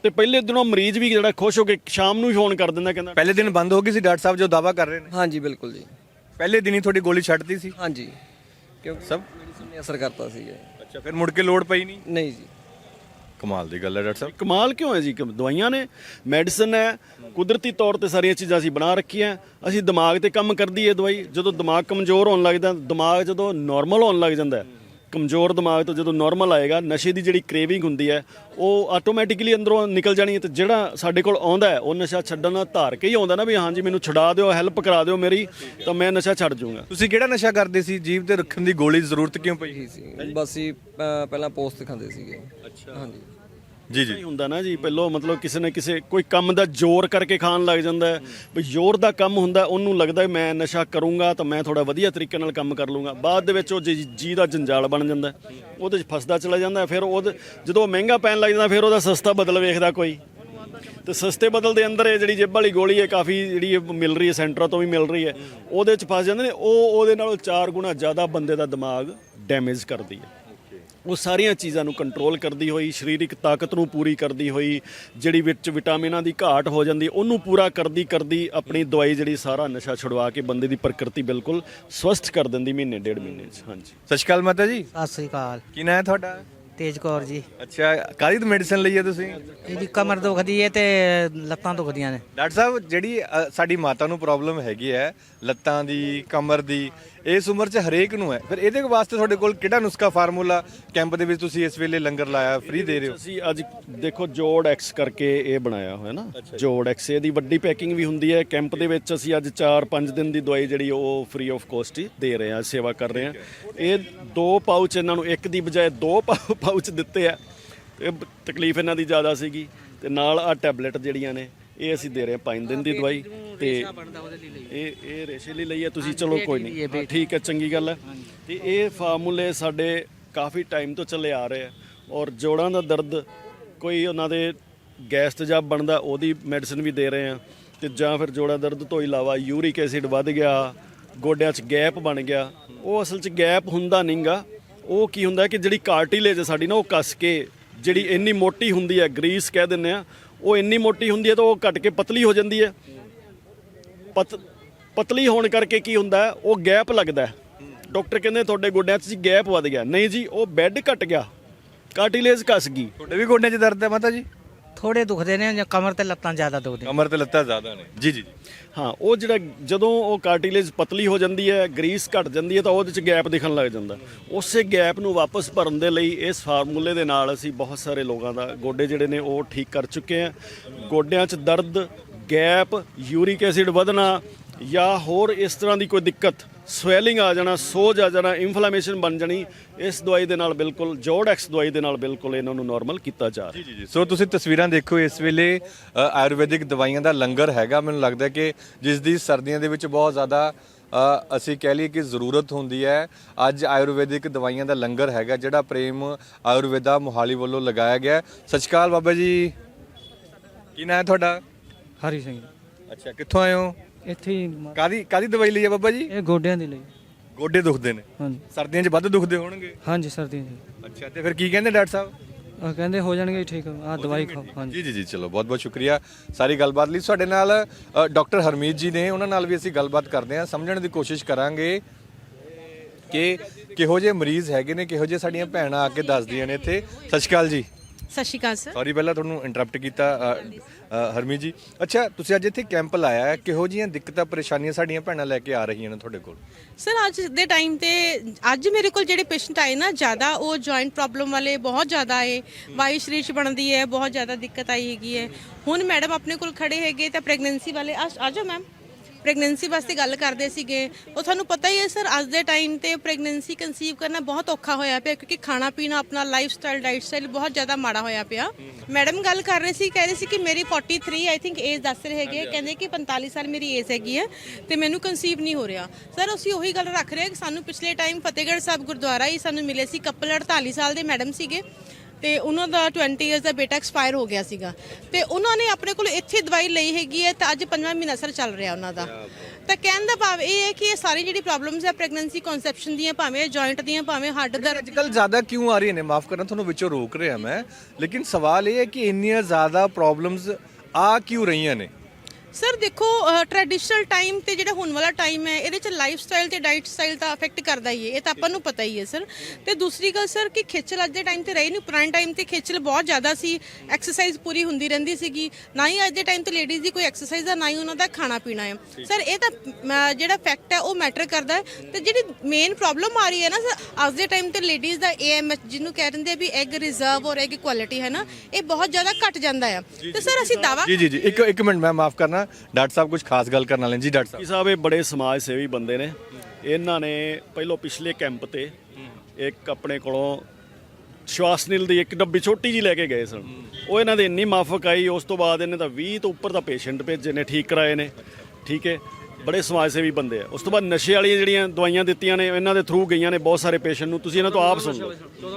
Speaker 9: ਤੇ ਪਹਿਲੇ ਦਿਨੋਂ ਮਰੀਜ਼ ਵੀ ਜਿਹੜਾ ਖੁਸ਼ ਹੋ ਕੇ ਸ਼ਾਮ ਨੂੰ ਹੀ ਫੋਨ ਕਰ ਦਿੰਦਾ ਕਹਿੰਦਾ
Speaker 1: ਪਹਿਲੇ ਦਿਨ ਬੰਦ ਹੋ ਗਈ ਸੀ ਡਾਕਟਰ ਸਾਹਿਬ ਜੋ ਦਾਵਾ ਕਰ ਰਹੇ ਨੇ?
Speaker 3: ਹਾਂਜੀ ਬਿਲਕੁਲ ਜੀ।
Speaker 1: ਪਹਿਲੇ ਦਿਨ ਹੀ ਤੁਹਾਡੀ ਗੋਲੀ ਛੱਡਤੀ ਸੀ?
Speaker 3: ਹਾਂਜੀ। ਕਿਉਂਕਿ
Speaker 1: ਸਭ?
Speaker 3: ਮੈਡੀਸਨ ਨੇ ਅਸਰ ਕਰਤਾ ਸੀਗਾ
Speaker 1: ਅੱਛਾ ਫਿਰ ਮੁੜ ਕੇ ਲੋੜ ਪਈ ਨਹੀਂ?
Speaker 3: ਨਹੀਂ ਜੀ।
Speaker 1: ਕਮਾਲ ਦੀ ਗੱਲ ਹੈ ਡਾਕਟਰ ਸਾਹਿਬ।
Speaker 9: ਕਮਾਲ ਕਿਉਂ ਹੈ ਜੀ? ਕਿ ਦਵਾਈਆਂ ਨੇ ਮੈਡੀਸਨ ਹੈ ਕੁਦਰਤੀ ਤੌਰ ਤੇ ਸਾਰੀਆਂ ਚੀਜ਼ਾਂ ਅਸੀਂ ਬਣਾ ਰੱਖੀਆਂ। ਅਸੀਂ ਦਿਮਾਗ ਤੇ ਕੰਮ ਕਰਦੀ ਹੈ ਦਵਾਈ। ਜਦੋਂ ਦਿਮਾਗ ਕਮਜ਼ੋਰ ਹੋਣ ਲੱਗਦਾ ਦਿਮਾਗ ਜਦੋਂ ਨਾਰਮਲ ਹੋਣ ਲੱਗ ਜਾਂਦਾ ਹੈ, ਕਮਜ਼ੋਰ ਦਿਮਾਗ ਤੋਂ ਜਦੋਂ ਨਾਰਮਲ ਆਏਗਾ ਨਸ਼ੇ ਦੀ ਜਿਹੜੀ ਕ੍ਰੇਵਿੰਗ ਹੁੰਦੀ ਹੈ ਉਹ ਆਟੋਮੈਟਿਕਲੀ ਅੰਦਰੋਂ ਨਿਕਲ ਜਾਣੀ ਹੈ ਤੇ ਜਿਹੜਾ ਸਾਡੇ ਕੋਲ ਆਉਂਦਾ ਹੈ ਉਹ ਨਸ਼ਾ ਛੱਡਣ ਦਾ ਧਾਰ ਕੇ ਹੀ ਆਉਂਦਾ ਨਾ ਵੀ ਹਾਂਜੀ ਮੈਨੂੰ ਛੁਡਾ ਦਿਓ ਹੈਲਪ ਕਰਾ ਦਿਓ ਮੇਰੀ ਤਾਂ ਮੈਂ ਨਸ਼ਾ ਛੱਡ ਜਾਊਂਗਾ।
Speaker 1: ਤੁਸੀਂ ਕਿਹੜਾ ਨਸ਼ਾ ਕਰਦੇ ਸੀ? ਜੀਭ ਤੇ ਰੱਖਣ ਦੀ ਗੋਲੀ ਜ਼ਰੂਰਤ ਕਿਉਂ ਪਈ
Speaker 3: ਸੀ? ਬਸ ਹੀ ਪਹਿਲਾਂ ਪੋਸਟ ਖਾਂਦੇ ਸੀਗੇ। ਅੱਛਾ। ਹਾਂਜੀ।
Speaker 1: ਜੀ ਜੀ।
Speaker 9: ਹੁੰਦਾ ਨਾ ਜੀ, ਪਹਿਲੋਂ ਮਤਲਬ ਕਿਸੇ ਨਾ ਕਿਸੇ ਕੋਈ ਕੰਮ ਦਾ ਜ਼ੋਰ ਕਰਕੇ ਖਾਣ ਲੱਗ ਜਾਂਦਾ ਹੈ। ਵੀ ਜ਼ੋਰ ਦਾ ਕੰਮ ਹੁੰਦਾ, ਉਹਨੂੰ ਲੱਗਦਾ ਮੈਂ ਨਸ਼ਾ ਕਰੂੰਗਾ ਤਾਂ ਮੈਂ ਥੋੜਾ ਵਧੀਆ ਤਰੀਕੇ ਨਾਲ ਕੰਮ ਕਰ ਲੂੰਗਾ ਬਾਅਦ ਦੇ ਵਿੱਚ ਉਹ ਜੀ ਜੀ ਦਾ ਜੰਜਾਲ ਬਣ ਜਾਂਦਾ ਉਹਦੇ 'ਚ ਫਸਦਾ ਚਲਾ ਜਾਂਦਾ ਫਿਰ ਉਹ ਜਦੋਂ ਉਹ ਮਹਿੰਗਾ ਪੈਣ ਲੱਗ ਜਾਂਦਾ, ਫਿਰ ਉਹਦਾ ਸਸਤਾ ਬਦਲ ਵੇਖਦਾ ਕੋਈ। ਤੇ ਸਸਤੇ ਬਦਲ ਦੇ ਅੰਦਰ ਇਹ ਜਿਹੜੀ ਜੇਬ ਵਾਲੀ ਗੋਲੀ ਹੈ, ਕਾਫੀ ਜਿਹੜੀ ਮਿਲ ਰਹੀ ਹੈ, ਸੈਂਟਰਾਂ ਤੋਂ ਵੀ ਮਿਲ ਰਹੀ ਹੈ। ਉਹਦੇ 'ਚ ਫਸ ਜਾਂਦੇ ਨੇ, ਉਹ ਉਹਦੇ ਨਾਲੋਂ 4 ਗੁਣਾ ਜ਼ਿਆਦਾ ਬੰਦੇ ਦਾ ਦਿਮਾਗ ਡੈਮੇਜ ਕਰਦੀ ਹੈ। ਉਹ ਸਾਰੀਆਂ ਚੀਜ਼ਾਂ ਨੂੰ ਕੰਟਰੋਲ ਕਰਦੀ ਹੋਈ ਸਰੀਰਕ ਤਾਕਤ ਨੂੰ ਪੂਰੀ ਕਰਦੀ ਹੋਈ ਜਿਹੜੀ ਵਿੱਚ ਵਿਟਾਮਿਨਾਂ ਦੀ ਘਾਟ ਹੋ ਜਾਂਦੀ ਉਹਨੂੰ ਪੂਰਾ ਕਰਦੀ ਕਰਦੀ ਆਪਣੀ ਦਵਾਈ ਜਿਹੜੀ ਸਾਰਾ ਨਸ਼ਾ ਛੁਡਵਾ ਕੇ ਬੰਦੇ ਦੀ ਪ੍ਰਕਿਰਤੀ ਬਿਲਕੁਲ ਸਵਸਥ ਕਰ ਦਿੰਦੀ ਮਹੀਨੇ ਡੇਢ ਮਹੀਨੇ 'ਚ ਹਾਂਜੀ।
Speaker 1: ਸਤਿ ਸ਼੍ਰੀ ਅਕਾਲ ਮਾਤਾ ਜੀ।
Speaker 10: ਸਤਿ ਸ੍ਰੀ ਅਕਾਲ।
Speaker 1: ਕੀ ਨਾਂ ਹੈ ਤੁਹਾਡਾ?
Speaker 10: ਤੇਜ ਕੌਰ ਜੀ।
Speaker 1: ਅੱਛਾ ਕਾਹਦੀ ਮੈਡੀਸਨ ਲਈ ਹੈ ਤੁਸੀਂ?
Speaker 10: ਇਹਦੀ ਕਮਰ ਦੁਖਦੀ ਹੈ ਤੇ ਲੱਤਾਂ ਦੁਖਦੀਆਂ ਨੇ।
Speaker 1: ਡਾਕਟਰ ਸਾਹਿਬ ਜਿਹੜੀ ਅ, ਸਾਡੀ ਮਾਤਾ ਨੂੰ ਪ੍ਰੋਬਲਮ ਹੈਗੀ ਹੈ ਲੱਤਾਂ ਦੀ ਕਮਰ ਦੀ ਇਸ ਉਮਰ 'ਚ ਹਰੇਕ ਨੂੰ ਹੈ। ਫਿਰ ਇਹਦੇ ਵਾਸਤੇ ਤੁਹਾਡੇ ਕੋਲ ਕਿਹੜਾ ਨੁਸਖਾ ਫਾਰਮੂਲਾ ਕੈਂਪ ਦੇ ਵਿੱਚ ਤੁਸੀਂ ਇਸ ਵੇਲੇ ਲੰਗਰ ਲਾਇਆ ਫ੍ਰੀ ਦੇ ਰਹੇ ਹੋ?
Speaker 9: ਅਸੀਂ ਅੱਜ ਦੇਖੋ ਜੋੜ ਐਕਸ ਕਰਕੇ ਇਹ ਬਣਾਇਆ ਹੋਇਆ ਨਾ। ਜੋੜ ਐਕਸ ਇਹਦੀ ਵੱਡੀ ਪੈਕਿੰਗ ਵੀ ਹੁੰਦੀ ਹੈ। ਕੈਂਪ ਦੇ ਵਿੱਚ ਅਸੀਂ ਅੱਜ 4-5 ਦਿਨ ਦੀ ਦਵਾਈ ਜਿਹੜੀ ਉਹ ਫ੍ਰੀ ਆਫ ਕੋਸਟ ਹੀ ਦੇ ਰਹੇ ਹਾਂ ਸੇਵਾ ਕਰ ਰਹੇ ਹਾਂ। ਇਹ ਦੋ ਪਾਊਚ ਇਹਨਾਂ ਨੂੰ ਇੱਕ ਦੀ ਬਜਾਏ ਦੋ ਪਾਊਚ ਦਿੱਤੇ ਆ। ਇਹ ਤਕਲੀਫ ਇਹਨਾਂ ਦੀ ਜ਼ਿਆਦਾ ਸੀਗੀ ਤੇ ਨਾਲ ਆ ਟੈਬਲੇਟ ਜਿਹੜੀਆਂ ਨੇ ਇਹ ਅਸੀਂ ਦੇ ਰਹੇ ਹਾਂ 5 ਦਿਨ ਦੀ ਦਵਾਈ ਤੇ ਇਹ ਇਹ ਰੇਸ਼ੇ ਲਈ ਲਈ ਹੈ ਤੁਸੀਂ ਚਲੋ ਕੋਈ ਨਹੀਂ। ਹਾਂ, ਠੀਕ ਹੈ ਚੰਗੀ ਗੱਲ ਹੈ। ਤੇ ਇਹ ਫਾਰਮੂਲੇ ਸਾਡੇ ਕਾਫੀ ਟਾਈਮ ਤੋਂ ਚੱਲੇ ਆ ਰਹੇ ਆ ਔਰ ਜੋੜਾਂ ਦਾ ਦਰਦ ਕੋਈ ਉਹਨਾਂ ਦੇ ਗੈਸ ਤੇਜ਼ਾਬ ਬਣਦਾ ਉਹਦੀ ਮੈਡੀਸਿਨ ਵੀ ਦੇ ਰਹੇ ਆ ਤੇ ਜਾਂ ਫਿਰ ਜੋੜਾਂ ਦਰਦ ਤੋਂ ਇਲਾਵਾ ਯੂਰਿਕ ਐਸਿਡ ਵੱਧ ਗਿਆ ਗੋਡਿਆਂ 'ਚ ਗੈਪ ਬਣ ਗਿਆ। ਉਹ ਅਸਲ 'ਚ ਗੈਪ ਹੁੰਦਾ ਨਹੀਂਗਾ। ਉਹ ਕੀ ਹੁੰਦਾ ਕਿ ਜਿਹੜੀ ਕਾਰਟਿਲੇਜ ਸਾਡੀ ਨਾ ਉਹ ਕੱਸ ਕੇ ਜਿਹੜੀ ਇੰਨੀ ਮੋਟੀ ਹੁੰਦੀ ਹੈ ਗਰੀਸ ਕਹਿ ਦਿੰਦੇ ਆ ਉਹ ਇੰਨੀ ਮੋਟੀ ਹੁੰਦੀ ਹੈ ਤਾਂ ਉਹ ਕੱਟ ਕੇ ਪਤਲੀ ਹੋ ਜਾਂਦੀ ਹੈ। ਪਤ, ਪਤਲੀ ਹੋਣ ਕਰਕੇ ਕੀ ਹੁੰਦਾ ਉਹ ਗੈਪ ਲੱਗਦਾ ਡਾਕਟਰ ਕਹਿੰਦੇ ਤੁਹਾਡੇ ਗੋਡਿਆਂ 'ਚ ਜੀ ਗੈਪ ਵੱਧ ਗਿਆ। ਨਹੀਂ ਜੀ, ਉਹ ਬੈੱਡ ਘਟ ਗਿਆ। ਕਾਰਟਿਲੇਜ ਕੱਸ ਗਈ।
Speaker 1: ਤੁਹਾਡੇ ਵੀ ਗੋਡਿਆਂ 'ਚ ਦਰਦ ਹੈ ਮਾਤਾ ਜੀ?
Speaker 10: ਥੋੜੇ ਦੁਖਦੇ ਨੇ ਜਾਂ ਕਮਰ ਤੇ ਲੱਤਾਂ ਜ਼ਿਆਦਾ ਦੁਖਦੀਆਂ
Speaker 1: ਕਮਰ ਤੇ ਲੱਤਾਂ ਜ਼ਿਆਦਾ ਨੇ। ਜੀ ਜੀ ਜੀ।
Speaker 9: ਹਾਂ ਉਹ ਜਿਹੜਾ ਜਦੋਂ ਉਹ ਕਾਰਟਿਲੇਜ ਪਤਲੀ ਹੋ ਜਾਂਦੀ ਹੈ ਗਰੀਸ ਘਟ ਜਾਂਦੀ ਹੈ ਤਾਂ ਉਹਦੇ 'ਚ ਗੈਪ ਦਿਖਣ ਲੱਗ ਜਾਂਦਾ। ਉਸੇ ਗੈਪ ਨੂੰ ਵਾਪਸ ਭਰਨ ਦੇ ਲਈ ਇਸ ਫਾਰਮੂਲੇ ਦੇ ਨਾਲ ਅਸੀਂ ਬਹੁਤ ਸਾਰੇ ਲੋਕਾਂ ਦਾ ਗੋਡੇ ਜਿਹੜੇ ਨੇ ਉਹ ਠੀਕ ਕਰ ਚੁੱਕੇ ਹਾਂ। ਗੋਡਿਆਂ 'ਚ ਦਰਦ ਗੈਪ ਯੂਰਿਕ ਐਸਿਡ ਵਧਣਾ ਜਾਂ ਹੋਰ ਇਸ ਤਰ੍ਹਾਂ ਦੀ ਕੋਈ ਦਿੱਕਤ ਸਵੈਲਿੰਗ ਆ ਜਾਣਾ ਸੋਜ ਆ ਜਾਣਾ ਇਨਫਲੇਮੇਸ਼ਨ ਬਣ ਜਾਣੀ ਇਸ ਦਵਾਈ ਦੇ ਨਾਲ ਬਿਲਕੁਲ ਜੋੜ ਐਕਸ ਦਵਾਈ ਦੇ ਨਾਲ ਬਿਲਕੁਲ ਇਹਨਾਂ ਨੂੰ ਨਾਰਮਲ ਕੀਤਾ ਜਾ ਰਿਹਾ।
Speaker 1: ਜੀ ਜੀ ਸੋ ਤੁਸੀਂ ਤਸਵੀਰਾਂ ਦੇਖੋ ਇਸ ਵੇਲੇ ਅ, ਆਯੁਰਵੈਦਿਕ ਦਵਾਈਆਂ ਦਾ ਲੰਗਰ ਹੈਗਾ। ਮੈਨੂੰ ਲੱਗਦਾ ਹੈ ਕਿ ਜਿਸ ਦੀ ਸਰਦੀਆਂ ਦੇ ਵਿੱਚ ਬਹੁਤ ਜ਼ਿਆਦਾ ਅ, ਅਸੀਂ ਕਹਿ ਲਈਏ ਕਿ ਜ਼ਰੂਰਤ ਹੁੰਦੀ ਹੈ ਅੱਜ ਆਯੁਰਵੈਦਿਕ ਦਵਾਈਆਂ ਦਾ ਲੰਗਰ ਹੈਗਾ ਜਿਹੜਾ ਪ੍ਰੇਮ ਆਯੁਰਵੇਦਾ ਮੋਹਾਲੀ ਵੱਲੋਂ ਲਗਾਇਆ ਗਿਆ ਹੈ। ਸਤਿ ਸ਼੍ਰੀ ਅਕਾਲ ਬਾਬਾ ਜੀ। ਕੀ ਨਾਂ ਹੈ ਤੁਹਾਡਾ?
Speaker 10: ਹਰੀ ਸਿੰਘ
Speaker 1: ਅੱਛਾ ਕਿੱਥੋਂ ਆਏ ਹੋ?
Speaker 10: ਇੱਥੇ ਹੀ
Speaker 1: ਕਾਦੀ ਕਾਦੀ ਦਵਾਈ ਲਈ ਹੈ ਬਾਬਾ ਜੀ?
Speaker 10: ਇਹ ਗੋਡਿਆਂ ਦੇ ਲਈ।
Speaker 1: ਗੋਡੇ ਦੁਖਦੇ ਨੇ।
Speaker 10: ਹਾਂਜੀ।
Speaker 1: ਸਰਦੀਆਂ 'ਚ ਵੱਧ ਦੁਖਦੇ ਹੋਣਗੇ?
Speaker 10: ਹਾਂਜੀ ਸਰਦੀਆਂ ਦੀ
Speaker 1: ਅੱਛਾ ਤੇ ਫਿਰ ਕੀ ਕਹਿੰਦੇ ਡਾਕਟਰ ਸਾਹਿਬ?
Speaker 10: ਉਹ ਕਹਿੰਦੇ ਹੋ ਜਾਣਗੇ ਠੀਕ ਆਹ ਦਵਾਈ ਖਾਓ। ਹਾਂਜੀ।
Speaker 1: ਜੀ ਜੀ ਜੀ ਚਲੋ ਬਹੁਤ ਬਹੁਤ ਸ਼ੁਕਰੀਆ। ਸਾਰੀ ਗੱਲਬਾਤ ਲਈ ਸਾਡੇ ਨਾਲ ਅ, ਡਾਕਟਰ ਹਰਮੀਤ ਜੀ ਨੇ ਉਹਨਾਂ ਨਾਲ ਵੀ ਅਸੀਂ ਗੱਲਬਾਤ ਕਰਦੇ ਹਾਂ। ਸਮਝਣ ਦੀ ਕੋਸ਼ਿਸ਼ ਕਰਾਂਗੇ ਕਿ ਕਿਹੋ ਜਿਹੇ ਮਰੀਜ਼ ਹੈਗੇ ਨੇ ਕਿਹੋ ਜਿਹੇ ਸਾਡੀਆਂ ਭੈਣਾਂ ਆ ਕੇ ਦੱਸਦੀਆਂ ਨੇ ਇੱਥੇ। ਸਤਿ ਸ਼੍ਰੀ ਅਕਾਲ ਜੀ।
Speaker 5: ਸਤਿ ਸ਼੍ਰੀ ਅਕਾਲ ਸਰ।
Speaker 1: ਸੌਰੀ ਪਹਿਲਾਂ ਤੁਹਾਨੂੰ ਇੰਟਰਰਪਟ ਕੀਤਾ ਹਰਮੀਤ ਜੀ। ਅੱਛਾ ਤੁਸੀਂ ਅੱਜ ਇੱਥੇ ਕੈਂਪ ਲਾਇਆ ਹੈ ਕਿਹੋ ਜਿਹੀਆਂ ਦਿੱਕਤਾਂ ਪਰੇਸ਼ਾਨੀਆਂ ਸਾਡੀਆਂ ਭੈਣਾਂ ਲੈ ਕੇ ਆ ਰਹੀਆਂ ਨੇ ਤੁਹਾਡੇ ਕੋਲ?
Speaker 5: ਸਰ ਅੱਜ ਦੇ ਟਾਈਮ ਤੇ ਅੱਜ ਮੇਰੇ ਕੋਲ ਜਿਹੜੇ ਪੇਸ਼ੈਂਟ ਆਏ ਨਾ ਜ਼ਿਆਦਾ ਉਹ ਜੁਆਇੰਟ ਪ੍ਰੋਬਲਮ ਵਾਲੇ ਬਹੁਤ ਜ਼ਿਆਦਾ ਆਏ। ਵਾਯੂ ਸਰੀਰ 'ਚ ਬਣਦੀ ਹੈ ਬਹੁਤ ਜ਼ਿਆਦਾ ਦਿੱਕਤ ਆਈ ਹੈਗੀ ਹੈ। ਹੁਣ ਮੈਡਮ ਆਪਣੇ ਕੋਲ ਖੜੇ ਹੈਗੇ ਤਾਂ ਪ੍ਰੈਗਨੈਂਸੀ ਵਾਲੇ ਆ ਆ ਜਾਓ ਮੈਮ ਪ੍ਰੈਗਨੈਂਸੀ ਵਾਸਤੇ ਗੱਲ ਕਰਦੇ ਸੀਗੇ। ਉਹ ਤੁਹਾਨੂੰ ਪਤਾ ਹੀ ਹੈ ਸਰ ਅੱਜ ਦੇ ਟਾਈਮ ਤੇ ਪ੍ਰੈਗਨੈਂਸੀ ਕਨਸੀਵ ਕਰਨਾ ਬਹੁਤ ਔਖਾ ਹੋਇਆ ਪਿਆ ਕਿਉਂਕਿ ਖਾਣਾ ਪੀਣਾ ਆਪਣਾ ਲਾਈਫ ਸਟਾਈਲ ਡਾਈਟ ਸਟਾਈਲ ਬਹੁਤ ਜ਼ਿਆਦਾ ਮਾੜਾ ਹੋਇਆ ਪਿਆ। ਮੈਡਮ ਗੱਲ ਕਰ ਰਹੇ ਸੀ ਕਹਿ ਰਹੇ ਸੀ ਕਿ ਮੇਰੀ 43 ਆਈ ਥਿੰਕ ਏਜ ਦੱਸ ਰਹੇ ਹੈਗੇ ਕਹਿੰਦੇ ਕਿ 45 ਸਾਲ ਮੇਰੀ ਏਜ ਹੈਗੀ ਹੈ ਤੇ ਮੈਨੂੰ ਕਨਸੀਵ ਨਹੀਂ ਹੋ ਰਿਹਾ। ਸਰ ਅਸੀਂ ਉਹੀ ਗੱਲ ਰੱਖ ਰਹੇ ਕਿ ਸਾਨੂੰ ਪਿਛਲੇ ਟਾਈਮ ਫਤਿਹਗੜ੍ਹ ਸਾਹਿਬ ਗੁਰਦੁਆਰਾ ਹੀ ਸਾਨੂੰ ਮਿਲੇ ਸੀ। ਕਪਲ 48 ਸਾਲ ਦੇ ਮੈਡਮ ਸੀਗੇ। ਤੇ ਉਹਨਾਂ ਦਾ 20 ਇਅਰਸ ਦਾ ਬੇਟਾ ਐਕਸਪਾਇਰ ਹੋ ਗਿਆ ਸੀਗਾ। ਤੇ ਉਹਨਾਂ ਨੇ ਆਪਣੇ ਕੋਲ ਇੱਥੇ ਦਵਾਈ ਲਈ ਹੈਗੀ ਹੈ ਤਾਂ ਅੱਜ ਪੰਜਵਾਂ ਮਹੀਨਾ ਸਰ ਚੱਲ ਰਿਹਾ ਉਹਨਾਂ ਦਾ। ਤਾਂ ਕਹਿਣ ਦਾ ਭਾਵ ਇਹ ਹੈ ਕਿ ਇਹ ਸਾਰੀ ਜਿਹੜੀ ਪ੍ਰੋਬਲਮਸ ਹੈ ਪ੍ਰੈਗਨੈਂਸੀ ਕਨਸੈਪਸ਼ਨ ਦੀਆਂ ਭਾਵੇਂ ਜੁਆਇੰਟ ਦੀਆਂ ਭਾਵੇਂ ਹੱਡ ਦਰਦ
Speaker 1: ਅੱਜ ਕੱਲ ਜ਼ਿਆਦਾ ਕਿਉਂ ਆ ਰਹੀਆਂ ਨੇ? ਮਾਫ ਕਰਨਾ ਤੁਹਾਨੂੰ ਵਿੱਚੋਂ ਰੋਕ ਰਿਹਾ ਮੈਂ। ਲੇਕਿਨ ਸਵਾਲ ਇਹ ਹੈ ਕਿ ਇੰਨੀਆਂ ਜ਼ਿਆਦਾ ਪ੍ਰੋਬਲਮਸ ਆ ਕਿਉਂ ਰਹੀਆਂ ਨੇ?
Speaker 5: ਸਰ ਦੇਖੋ ਟ੍ਰੈਡੀਸ਼ਨਲ ਟਾਈਮ ਤੇ ਜਿਹੜਾ ਹੁਣ ਵਾਲਾ ਟਾਈਮ ਹੈ ਇਹਦੇ ਚ ਲਾਈਫ ਸਟਾਈਲ ਤੇ ਡਾਈਟ ਸਟਾਈਲ ਤਾਂ ਅਫੈਕਟ ਕਰਦਾ ਹੀ ਹੈ ਇਹ ਤਾਂ ਆਪਾਂ ਨੂੰ ਪਤਾ ਹੀ ਹੈ ਸਰ ਤੇ ਦੂਸਰੀ ਗੱਲ ਸਰ ਕਿ ਖੇਚਲ ਅੱਜ ਦੇ ਟਾਈਮ ਤੇ ਰਹੀ ਨਹੀਂ ਪੁਰਾਣੇ ਟਾਈਮ ਤੇ ਖੇਚਲ ਬਹੁਤ ਜ਼ਿਆਦਾ ਸੀ ਐਕਸਰਸਾਈਜ਼ ਪੂਰੀ ਹੁੰਦੀ ਰਹਿੰਦੀ ਸੀਗੀ। ਨਾ ਹੀ ਅੱਜ ਦੇ ਟਾਈਮ ਤੇ ਲੇਡੀਜ਼ ਦੀ ਕੋਈ ਐਕਸਰਸਾਈਜ਼ ਆ ਨਾ ਹੀ ਉਹਨਾਂ ਦਾ ਖਾਣਾ ਪੀਣਾ ਹੈ। ਸਰ ਇਹ ਤਾਂ ਜਿਹੜਾ ਫੈਕਟ ਹੈ ਉਹ ਮੈਟਰ ਕਰਦਾ ਹੈ। ਤੇ ਜਿਹੜੀ ਮੇਨ ਪ੍ਰੋਬਲਮ ਆ ਰਹੀ ਹੈ ਨਾ ਸਰ ਅੱਜ ਦੇ ਟਾਈਮ ਤੇ ਲੇਡੀਜ਼ ਦਾ ਏਐਮਐਚ ਜਿਹਨੂੰ ਕਹਿ ਦਿੰਦੇ ਆ ਵੀ ਐਗ ਰਿਜ਼ਰਵ ਔਰ ਐਗ ਕੁਆਲਿਟੀ ਹੈ ਨਾ ਇਹ ਬਹੁਤ ਜ਼ਿਆਦਾ ਘਟ ਜਾਂਦਾ ਹੈ। ਤੇ ਸਰ ਅਸੀਂ ਦਾਵਾ
Speaker 1: ਜੀ ਜੀ ਜੀ। ਇੱਕ ਇੱਕ ਮਿੰਟ ਮੈਂ ਮਾਫ ਕਰਨਾ ਡਾਕਟਰ ਸਾਹਿਬ ਕੁਝ ਖਾਸ ਗੱਲ ਕਰਨ ਵਾਲੇ ਨੇ। ਜੀ ਡਾਕਟਰ ਸਾਹਿਬ।
Speaker 9: ਜੀ ਸਾਹਿਬ ਇਹ ਬੜੇ ਸਮਾਜ ਸੇਵੀ ਬੰਦੇ ਨੇ। ਇਹਨਾਂ ਨੇ ਪਹਿਲੋਂ ਪਿਛਲੇ ਕੈਂਪ ਤੇ ਇੱਕ ਆਪਣੇ ਕੋਲੋਂ ਸ਼ਵਾਸਨੀਲ ਦੀ ਇੱਕ ਡੱਬੀ ਛੋਟੀ ਜੀ ਲੈ ਕੇ ਗਏ ਸਨ। ਉਹ ਇਹਨਾਂ ਦੇ ਇੰਨੀ ਮਾਫਕ ਆਈ ਉਸ ਤੋਂ ਬਾਅਦ ਇਹਨੇ ਤਾਂ 20 ਤੋਂ ਉੱਪਰ ਦਾ ਪੇਸ਼ੈਂਟ ਭੇਜੇ ਨੇ ਠੀਕ ਕਰਾਏ ਨੇ। ਠੀਕ ਹੈ? ਬੜੇ ਸਮਾਜ ਸੇਵੀ ਬੰਦੇ ਆ। ਉਸ ਤੋਂ ਬਾਅਦ ਨਸ਼ੇ ਵਾਲੀਆਂ ਜਿਹੜੀਆਂ ਦਵਾਈਆਂ ਦਿੱਤੀਆਂ ਨੇ ਇਹਨਾਂ ਦੇ ਥਰੂ ਗਈਆਂ ਨੇ ਬਹੁਤ ਸਾਰੇ ਪੇਸ਼ੈਂਟ ਨੂੰ। ਤੁਸੀਂ ਇਹਨਾਂ ਤੋਂ ਆਪ ਸੁਣ ਲਓ।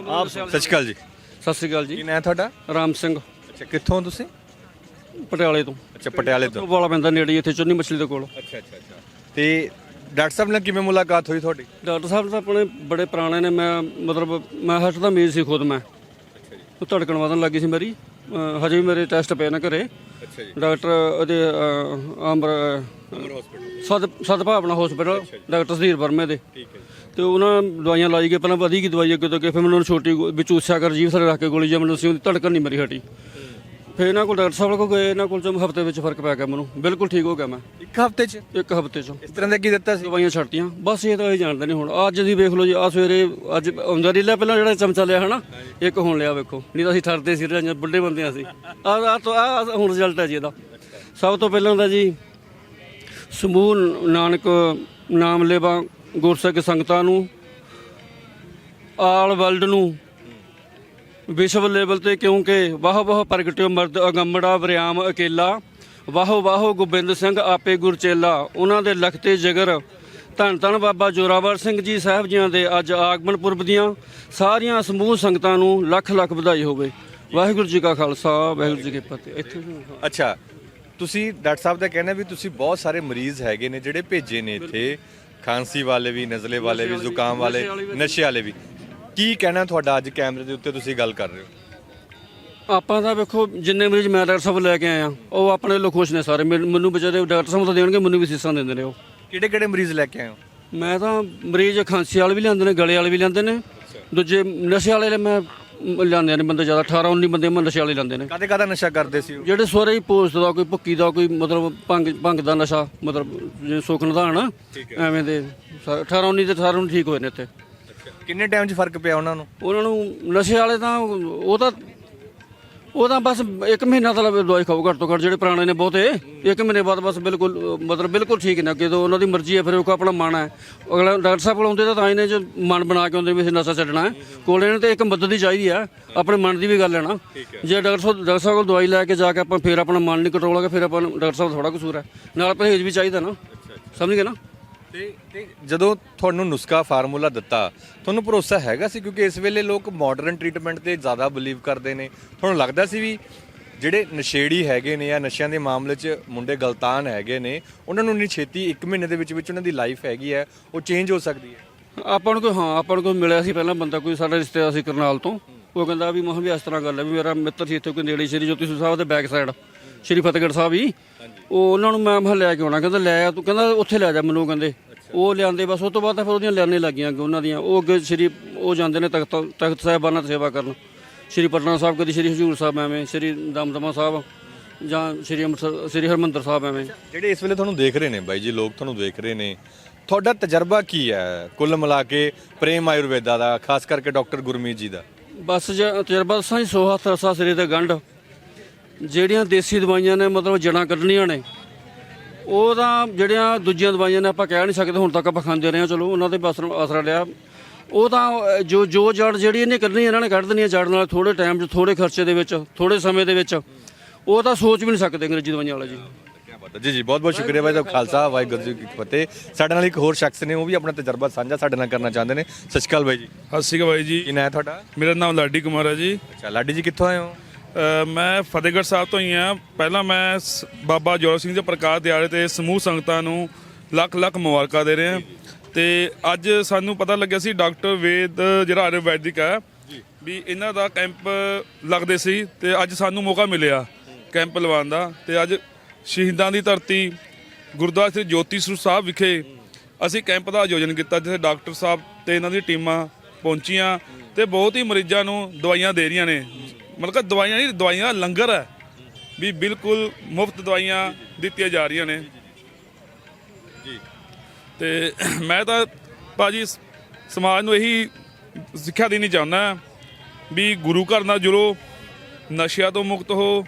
Speaker 9: ਆਪ
Speaker 1: ਸਤਿ ਸ਼੍ਰੀ ਅਕਾਲ ਜੀ।
Speaker 6: ਸਤਿ ਸ੍ਰੀ ਅਕਾਲ
Speaker 1: ਕੀ
Speaker 6: ਜੀ
Speaker 1: ਨਾਂ ਹੈ ਤੁਹਾਡਾ?
Speaker 6: ਰਾਮ ਸਿੰਘ।
Speaker 1: ਅੱਛਾ ਕਿੱਥੋਂ ਤੁਸੀਂ?
Speaker 6: ਪਟਿਆਲੇ ਤੋਂ।
Speaker 1: ਅੱਛਾ ਪਟਿਆਲੇ ਤੋਂ।
Speaker 6: ਵਾਲਾ ਪੈਂਦਾ ਨੇੜੇ ਹੀ ਇੱਥੇ ਚੁੰਨੀ ਮਛਲੀ ਦੇ ਕੋਲ।
Speaker 1: ਅੱਛਾ ਅੱਛਾ ਅੱਛਾ। ਤੇ ਡਾਕਟਰ ਸਾਹਿਬ ਨਾਲ ਕਿਵੇਂ ਮੁਲਾਕਾਤ ਹੋਈ ਤੁਹਾਡੀ?
Speaker 6: ਡਾਕਟਰ ਸਾਹਿਬ ਤਾਂ ਆਪਣੇ ਬੜੇ ਪੁਰਾਣੇ ਨੇ ਮੈਂ ਮਤਲਬ ਮੈਂ ਹੱਟ ਦਾ ਮਰੀਜ਼ ਸੀ ਖੁਦ ਮੈਂ। ਉਹ ਧੜਕਣ ਵਧਣ ਲੱਗੀ ਸੀ ਮੇਰੀ। ਹਜੇ ਵੀ ਮੇਰੇ ਟੈਸਟ ਪਏ ਨੇ ਘਰੇ।
Speaker 1: ਅੱਛਾ ਜੀ।
Speaker 6: ਡਾਕਟਰ ਉਹਦੇ ਅਹ, ਅੰਬਰ ਸਦ ਸਦਭਾਵਨਾ ਹਸਪੀਟਲ ਡਾਕਟਰ ਸੁਧੀਰ ਵਰਮੇ ਦੇ।
Speaker 1: ਠੀਕ ਹੈ
Speaker 6: ਤੇ ਉਹਨਾਂ ਦਵਾਈਆਂ ਲਾਈ ਗਏ ਪਹਿਲਾਂ ਵਧੀ ਗਈ ਦਵਾਈ ਅੱਗੇ ਤੋਂ ਅੱਗੇ ਫਿਰ ਮੈਨੂੰ ਉਹਨਾਂ ਛੋਟੀ ਗੋ- ਵਿੱਚ ਉਸਿਆ ਕਰ ਜੀਵ ਥੱਲੇ ਰੱਖ ਕੇ ਗੋਲੀ ਜਾਂ ਮੈਨੂੰ ਸੀ ਉਹਦੀ ਧੜਕਣ ਨਹੀਂ ਮੇਰੀ ਹਟੀ। ਫਿਰ ਇਹਨਾਂ ਕੋਲ ਡਾਕਟਰ ਸਾਹਿਬ ਕੋਲ ਗਏ ਇਹਨਾਂ ਕੋਲ ਜਮ ਹਫ਼ਤੇ ਵਿੱਚ ਫ਼ਰਕ ਪੈ ਗਿਆ ਮੈਨੂੰ। ਬਿਲਕੁਲ ਠੀਕ ਹੋ ਗਿਆ ਮੈਂ।
Speaker 1: ਇੱਕ ਹਫ਼ਤੇ 'ਚ?
Speaker 6: ਇੱਕ ਹਫ਼ਤੇ ਚ।
Speaker 1: ਇਸ ਤਰ੍ਹਾਂ ਦਾ ਕੀ ਦਿੱਤਾ ਸੀ?
Speaker 6: ਦਵਾਈਆਂ ਛੱਡਤੀਆਂ। ਬਸ ਇਹ ਤਾਂ ਇਹ ਜਾਣਦੇ ਨਹੀਂ ਹੁਣ। ਅੱਜ ਦੀ ਵੇਖ ਲਓ ਜੀ ਆ ਸਵੇਰੇ ਅੱਜ ਆਉਂਦਾ ਰੀਲਾ ਪਹਿਲਾਂ ਜਿਹੜਾ ਚਮਚਾ ਲਿਆ ਹਨਾ ਇੱਕ ਹੁਣ ਲਿਆ ਵੇਖੋ। ਨਹੀਂ ਤਾਂ ਅਸੀਂ ਠਰਦੇ ਸੀ ਜਾਂ ਬੁੱਢੇ ਬੰਦੇ ਅਸੀਂ। ਆ ਆ ਤੋਂ ਆ ਹੁਣ ਰਿਜ਼ਲਟ ਹੈ ਜੀ ਇਹਦਾ। ਸਭ ਤੋਂ ਪਹਿਲਾਂ ਤਾਂ ਜੀ ਸਮੂਹ ਨਾਨਕ ਨਾਮ ਲੈਵਾ ਗੁਰਸਿੱਖ ਸੰਗਤਾਂ ਨੂੰ ਆਲ ਵਰਲਡ ਨੂੰ ਵਿਸ਼ਵ ਲੈਵਲ ਤੇ ਕਿਉਂਕਿ ਵਾਹ ਵਾਹ ਪ੍ਰਗਟਿਓ ਮਰਦ ਅਗੰਮੜਾ ਵਰਿਆਮ ਅਕੇਲਾ। ਵਾਹੋ ਵਾਹੋ ਗੋਬਿੰਦ ਸਿੰਘ ਆਪੇ ਗੁਰਚੇਲਾ। ਉਹਨਾਂ ਦੇ ਲਖਤੇ ਜਿਗਰ ਧੰਨ ਧੰਨ ਬਾਬਾ ਜੋਰਾਵਰ ਸਿੰਘ ਜੀ ਸਾਹਿਬ ਜੀਆਂ ਦੇ ਅੱਜ ਆਗਮਨ ਪੁਰਬ ਦੀਆਂ ਸਾਰੀਆਂ ਸਮੂਹ ਸੰਗਤਾਂ ਨੂੰ ਲੱਖ ਲੱਖ ਵਧਾਈ ਹੋਵੇ। ਵਾਹਿਗੁਰੂ ਜੀ ਕਾ ਖਾਲਸਾ ਵਾਹਿਗੁਰੂ ਜੀ ਕੀ ਫਤਿਹ। ਇੱਥੇ
Speaker 1: ਅੱਛਾ ਤੁਸੀਂ ਡਾਕਟਰ ਸਾਹਿਬ ਦਾ ਕਹਿਣਾ ਵੀ ਤੁਸੀਂ ਬਹੁਤ ਸਾਰੇ ਮਰੀਜ਼ ਹੈਗੇ ਨੇ ਜਿਹੜੇ ਭੇਜੇ ਨੇ ਇੱਥੇ। ਖਾਂਸੀ ਵਾਲੇ ਵੀ ਨਜ਼ਲੇ ਵਾਲੇ ਵੀ ਜ਼ੁਕਾਮ ਵਾਲੇ ਨਸ਼ੇ ਵਾਲੇ ਵੀ। ਕੀ ਕਹਿਣਾ ਤੁਹਾਡਾ ਅੱਜ ਕੈਮਰੇ ਦੇ ਉੱਤੇ ਤੁਸੀਂ ਗੱਲ ਕਰ ਰਹੇ ਹੋ?
Speaker 6: ਆਪਾਂ ਤਾਂ ਵੇਖੋ ਜਿੰਨੇ ਮਰੀਜ਼ ਮੈਂ ਡਾਕਟਰ ਸਾਹਿਬ ਲੈ ਕੇ ਆਇਆ ਉਹ ਆਪਣੇ ਲੋ ਖੁਸ਼ ਨੇ ਸਾਰੇ। ਮੈਨੂੰ ਮੈਨੂੰ ਵਿਚਾਰੇ ਡਾਕਟਰ ਸਾਹਿਬ ਤਾਂ ਦੇਣਗੇ ਮੈਨੂੰ ਵੀ ਸੀਸਾਂ ਦਿੰਦੇ ਨੇ ਉਹ।
Speaker 1: ਕਿਹੜੇ ਕਿਹੜੇ ਮਰੀਜ਼ ਲੈ ਕੇ ਆਏ ਹੋ?
Speaker 6: ਮੈਂ ਤਾਂ ਮਰੀਜ਼ ਖਾਂਸੀ ਵਾਲੇ ਵੀ ਲਿਆਂਦੇ ਨੇ ਗਲੇ ਵਾਲੇ ਵੀ ਲਿਆਂਦੇ ਨੇ। ਦੂਜੇ ਨਸ਼ੇ ਵਾਲੇ ਮੈਂ ਲਿਆਂਦੇ ਨੇ ਬੰਦੇ ਜ਼ਿਆਦਾ 18 19 ਬੰਦੇ ਮੈਂ ਨਸ਼ੇ ਵਾਲੇ ਲਿਆਂਦੇ ਨੇ।
Speaker 1: ਕਾਦੇ ਕਾਦਾ ਨਸ਼ਾ ਕਰਦੇ ਸੀ ਉਹ?
Speaker 6: ਜਿਹੜੇ ਸਵੇਰੇ ਹੀ ਪੋਸਟ ਦਾ ਕੋਈ ਭੁੱਕੀ ਦਾ ਕੋਈ ਮਤਲਬ ਭੰਗ ਭੰਗ ਦਾ ਨਸ਼ਾ ਮਤਲਬ ਜਿਵੇਂ ਸੁੱਖ ਨਿਧਾਨ ਐਵੇਂ ਦੇ ਸਾਰੇ 18 19 ਤੇ 18 ਨੂੰ ਠੀਕ ਹੋਏ ਨੇ ਇੱਥੇ।
Speaker 1: ਕਿੰਨੇ ਟਾਈਮ 'ਚ ਫ਼ਰਕ ਪਿਆ ਉਹਨਾਂ ਨੂੰ?
Speaker 6: ਉਹਨਾਂ ਨੂੰ ਨਸ਼ੇ ਵਾਲੇ ਤਾਂ ਉਹ ਤਾਂ ਉਹ ਤਾਂ ਬਸ ਇੱਕ ਮਹੀਨਾ ਤਾਂ ਲਵੇ ਦਵਾਈ ਖਾਓ ਘੱਟ ਤੋਂ ਘੱਟ ਜਿਹੜੇ ਪੁਰਾਣੇ ਨੇ ਬਹੁਤੇ। ਇੱਕ ਮਹੀਨੇ ਬਾਅਦ ਬਸ ਬਿਲਕੁਲ ਮਤਲਬ ਬਿਲਕੁਲ ਠੀਕ ਨੇ ਅੱਗੇ ਤੋਂ ਉਹਨਾਂ ਦੀ ਮਰਜ਼ੀ ਹੈ ਫਿਰ ਉਹ ਆਪਣਾ ਮਨ ਹੈ। ਅਗਲਾ ਡਾਕਟਰ ਸਾਹਿਬ ਕੋਲ ਆਉਂਦੇ ਤਾਂ ਤਾਂ ਇਹਨੇ ਜੋ ਮਨ ਬਣਾ ਕੇ ਆਉਂਦੇ ਵੀ ਅਸੀਂ ਨਸ਼ਾ ਛੱਡਣਾ ਹੈ। ਕੋਲ ਇਹਨਾਂ ਤੇ ਇੱਕ ਮਦਦ ਹੀ ਚਾਹੀਦੀ ਹੈ ਆਪਣੇ ਮਨ ਦੀ ਵੀ ਗੱਲ ਹੈ ਨਾ। ਜੇ ਡਾਕਟਰ ਸਾਹਿਬ ਡਾਕਟਰ ਸਾਹਿਬ ਕੋਲ ਦਵਾਈ ਲੈ ਕੇ ਜਾ ਕੇ ਆਪਾਂ ਫਿਰ ਆਪਣਾ ਮਨ ਨਹੀਂ ਕੰਟਰੋਲ ਫਿਰ ਆਪਾਂ ਨੂੰ ਡਾਕਟਰ ਸਾਹਿਬ ਥੋੜਾ ਕਸੂਰ ਹੈ। ਨਾਲ ਪਰਹੇਜ਼ ਵੀ ਚਾਹੀਦਾ ਨਾ। ਸਮਝ ਗਏ ਨਾ?
Speaker 1: ਤੇ ਤੇ ਜਦੋਂ ਤੁਹਾਨੂੰ ਨੁਸਖਾ ਫਾਰਮੂਲਾ ਦਿੱਤਾ, ਤੁਹਾਨੂੰ ਭਰੋਸਾ ਹੈਗਾ ਸੀ? ਕਿਉਂਕਿ ਇਸ ਵੇਲੇ ਲੋਕ ਮਾਡਰਨ ਟ੍ਰੀਟਮੈਂਟ ਤੇ ਜ਼ਿਆਦਾ ਬਲੀਵ ਕਰਦੇ ਨੇ। ਤੁਹਾਨੂੰ ਲੱਗਦਾ ਸੀ ਵੀ ਜਿਹੜੇ ਨਸ਼ੇੜੀ ਹੈਗੇ ਨੇ ਜਾਂ ਨਸ਼ਿਆਂ ਦੇ ਮਾਮਲੇ 'ਚ ਮੁੰਡੇ ਗਲਤਾਨ ਹੈਗੇ ਨੇ, ਉਹਨਾਂ ਨੂੰ ਨਹੀਂ ਛੇਤੀ 1 ਮਹੀਨੇ ਦੇ ਵਿੱਚ ਵਿੱਚ ਉਹਨਾਂ ਦੀ ਲਾਈਫ ਹੈਗੀ ਹੈ, ਉਹ ਚੇਂਜ ਹੋ ਸਕਦੀ ਹੈ?
Speaker 6: ਆਪਾਂ ਨੂੰ ਕੋਈ ਹਾਂ, ਆਪਾਂ ਨੂੰ ਕੋਈ ਮਿਲਿਆ ਸੀ ਪਹਿਲਾਂ ਬੰਦਾ ਕੋਈ ਸਾਡਾ ਰਿਸ਼ਤੇਦਾਰ ਸੀ ਕਰਨਾਲ ਤੋਂ। ਉਹ ਕਹਿੰਦਾ ਵੀ ਮਹਾਂ ਵੀ ਇਸ ਤਰ੍ਹਾਂ ਗੱਲ ਹੈ ਵੀ ਮੇਰਾ ਮਿੱਤਰ ਸੀ ਇੱਥੇ ਕੋਈ ਨੇੜੇ ਸ਼੍ਰੀ ਜੋਤੀ ਸਾਹਿਬ ਦੇ ਬੈਕ ਸਾਈਡ ਸ਼੍ਰੀ ਫਤਿਹਗੜ੍ਹ ਸਾਹਿਬ ਹੀ ਉਹ ਉਹਨਾਂ ਨੂੰ ਮੈਂ ਮਹਾਂ ਲੈ ਕੇ ਆਉਣਾ ਕਹਿੰਦਾ ਲੈ ਆ ਤੂੰ ਕਹਿੰਦਾ ਉੱਥੇ ਲੈ ਜਾ ਮੈਨੂੰ ਕਹਿੰਦੇ। ਉਹ ਲਿਆਂਦੇ ਬਸ ਉਸ ਤੋਂ ਬਾਅਦ ਤਾਂ ਫਿਰ ਉਹਦੀਆਂ ਲਿਆਣੇ ਲੱਗੀਆਂ ਅੱਗੇ ਉਹਨਾਂ ਦੀਆਂ। ਉਹ ਅੱਗੇ ਸ਼੍ਰੀ ਉਹ ਜਾਂਦੇ ਨੇ ਤਖਤ ਤਖਤ ਸਾਹਿਬਾਨਾਂ ਦੀ ਸੇਵਾ ਕਰਨ। ਸ਼੍ਰੀ ਪਟਨਾ ਸਾਹਿਬ ਕਦੀ ਸ਼੍ਰੀ ਹਜੂਰ ਸਾਹਿਬ ਐਵੇਂ ਸ਼੍ਰੀ ਦਮਦਮਾ ਸਾਹਿਬ ਜਾਂ ਸ਼੍ਰੀ ਅੰਮ੍ਰਿਤਸਰ ਸ਼੍ਰੀ ਹਰਮੰਦਰ ਸਾਹਿਬ ਐਵੇਂ।
Speaker 1: ਜਿਹੜੇ ਇਸ ਵੇਲੇ ਤੁਹਾਨੂੰ ਦੇਖ ਰਹੇ ਨੇ ਬਾਈ ਜੀ ਲੋਕ ਤੁਹਾਨੂੰ ਦੇਖ ਰਹੇ ਨੇ। ਤੁਹਾਡਾ ਤਜਰਬਾ ਕੀ ਹੈ? ਕੁੱਲ ਮਿਲਾ ਕੇ ਪ੍ਰੇਮ ਆਯੁਰਵੇਦਾ ਦਾ ਖਾਸ ਕਰਕੇ ਡਾਕਟਰ ਗੁਰਮੀਤ ਜੀ ਦਾ।
Speaker 6: ਬਸ ਜੇ ਤਜਰਬਾ ਜੀ ਸੋਹਾ ਤਰਸਾ ਸਿਰੇ ਤੇ ਗੰਢ। ਜਿਹੜੀਆਂ ਦੇਸੀ ਦਵਾਈਆਂ ਨੇ ਮਤਲਬ ਜੜਾਂ ਕੱਢਣੀਆਂ ਨੇ ਉਹ ਤਾਂ ਜਿਹੜੀਆਂ ਦੂਜੀਆਂ ਦਵਾਈਆਂ ਨੇ ਆਪਾਂ ਕਹਿ ਨਹੀਂ ਸਕਦੇ ਹੁਣ ਤੱਕ ਆਪਾਂ ਖਾਂਦੇ ਰਹੇ ਹਾਂ ਚਲੋ ਉਹਨਾਂ ਤੇ ਬਸ ਆਸਰਾ ਲਿਆ। ਉਹ ਤਾਂ ਜੋ ਜੋ ਜੜ ਜਿਹੜੀ ਇਹਨੇ ਕੱਢਣੀ ਇਹਨਾਂ ਨੇ ਕੱਢ ਦੇਣੀ ਹੈ ਜੜ ਨਾਲ ਥੋੜੇ ਟਾਈਮ 'ਚ ਥੋੜੇ ਖਰਚੇ ਦੇ ਵਿੱਚ ਥੋੜੇ ਸਮੇਂ ਦੇ ਵਿੱਚ। ਉਹ ਤਾਂ ਸੋਚ ਵੀ ਨਹੀਂ ਸਕਦੇ ਅੰਗਰੇਜ਼ੀ ਦਵਾਈਆਂ ਵਾਲੇ ਜੀ।
Speaker 1: ਜੀ ਜੀ ਬਹੁਤ ਬਹੁਤ ਸ਼ੁਕਰੀਆ ਭਾਈ ਸਾਹਿਬ ਖਾਲਸਾ ਵਾਹਿਗੁਰੂ ਜੀ ਕੀ ਫਤਿਹ। ਸਾਡੇ ਨਾਲ ਇੱਕ ਹੋਰ ਸ਼ਖਸ ਨੇ ਉਹ ਵੀ ਆਪਣਾ ਤਜਰਬਾ ਸਾਂਝਾ ਸਾਡੇ ਨਾਲ ਕਰਨਾ ਚਾਹੁੰਦੇ ਨੇ। ਸਤਿ ਸ਼੍ਰੀ ਅਕਾਲ ਬਾਈ ਜੀ।
Speaker 11: ਸਤਿ ਸ਼੍ਰੀ ਅਕਾਲ ਬਾਈ ਜੀ।
Speaker 1: ਕੀ ਨਾਂ ਹੈ ਤੁਹਾਡਾ?
Speaker 11: ਮੇਰਾ ਨਾਮ ਲਾਡੀ ਕੁਮਾਰ ਹੈ ਜੀ।
Speaker 1: ਅੱਛਾ ਲਾਡੀ ਜੀ ਕਿੱਥੋਂ ਆਏ ਹੋ?
Speaker 11: ਮੈਂ ਫਤਿਹਗੜ੍ਹ ਸਾਹਿਬ ਤੋਂ ਹੀ ਆ ਪਹਿਲਾਂ ਮੈਂ ਸ- ਬਾਬਾ ਜੋਰ ਸਿੰਘ ਜੀ ਪ੍ਰਕਾਸ਼ ਦਿਹਾੜੇ ਤੇ ਸਮੂਹ ਸੰਗਤਾਂ ਨੂੰ ਲੱਖ ਲੱਖ ਮੁਬਾਰਕਾਂ ਦੇ ਰਹੇ। ਤੇ ਅੱਜ ਸਾਨੂੰ ਪਤਾ ਲੱਗਿਆ ਸੀ ਡਾਕਟਰ ਵੇਦ ਜਿਹੜਾ ਆਯੁਰਵੈਦਿਕ ਹੈ ਵੀ ਇਹਨਾਂ ਦਾ ਕੈਂਪ ਲੱਗਦੇ ਸੀ ਤੇ ਅੱਜ ਸਾਨੂੰ ਮੌਕਾ ਮਿਲਿਆ ਕੈਂਪ ਲਵਾਉਣ ਦਾ। ਤੇ ਅੱਜ ਸ਼ਹੀਦਾਂ ਦੀ ਧਰਤੀ ਗੁਰਦੁਆਰਾ ਸ੍ਰੀ ਜੋਤੀ ਸਰੂਪ ਸਾਹਿਬ ਵਿਖੇ ਅਸੀਂ ਕੈਂਪ ਦਾ ਆਯੋਜਨ ਕੀਤਾ ਜਿੱਥੇ ਡਾਕਟਰ ਸਾਹਿਬ ਤੇ ਇਹਨਾਂ ਦੀ ਟੀਮਾਂ ਪਹੁੰਚੀਆਂ ਤੇ ਬਹੁਤ ਹੀ ਮਰੀਜ਼ਾਂ ਨੂੰ ਦਵਾਈਆਂ ਦੇ ਰਹੀਆਂ ਨੇ। ਮਤਲਬ ਕਿ ਦਵਾਈਆਂ ਨਹੀਂ ਦਵਾਈਆਂ ਦਾ ਲੰਗਰ ਹੈ ਵੀ ਬਿਲਕੁਲ ਮੁਫਤ ਦਵਾਈਆਂ ਦਿੱਤੀਆਂ ਜਾ ਰਹੀਆਂ ਨੇ। ਤੇ ਮੈਂ ਤਾਂ ਭਾਜੀ ਸਮਾਜ ਨੂੰ ਇਹੀ ਸਿੱਖਿਆ ਦੇਣੀ ਚਾਹੁੰਦਾ ਵੀ ਗੁਰੂ ਘਰ ਨਾਲ ਜੁੜੋ ਨਸ਼ਿਆਂ ਤੋਂ ਮੁਕਤ ਹੋ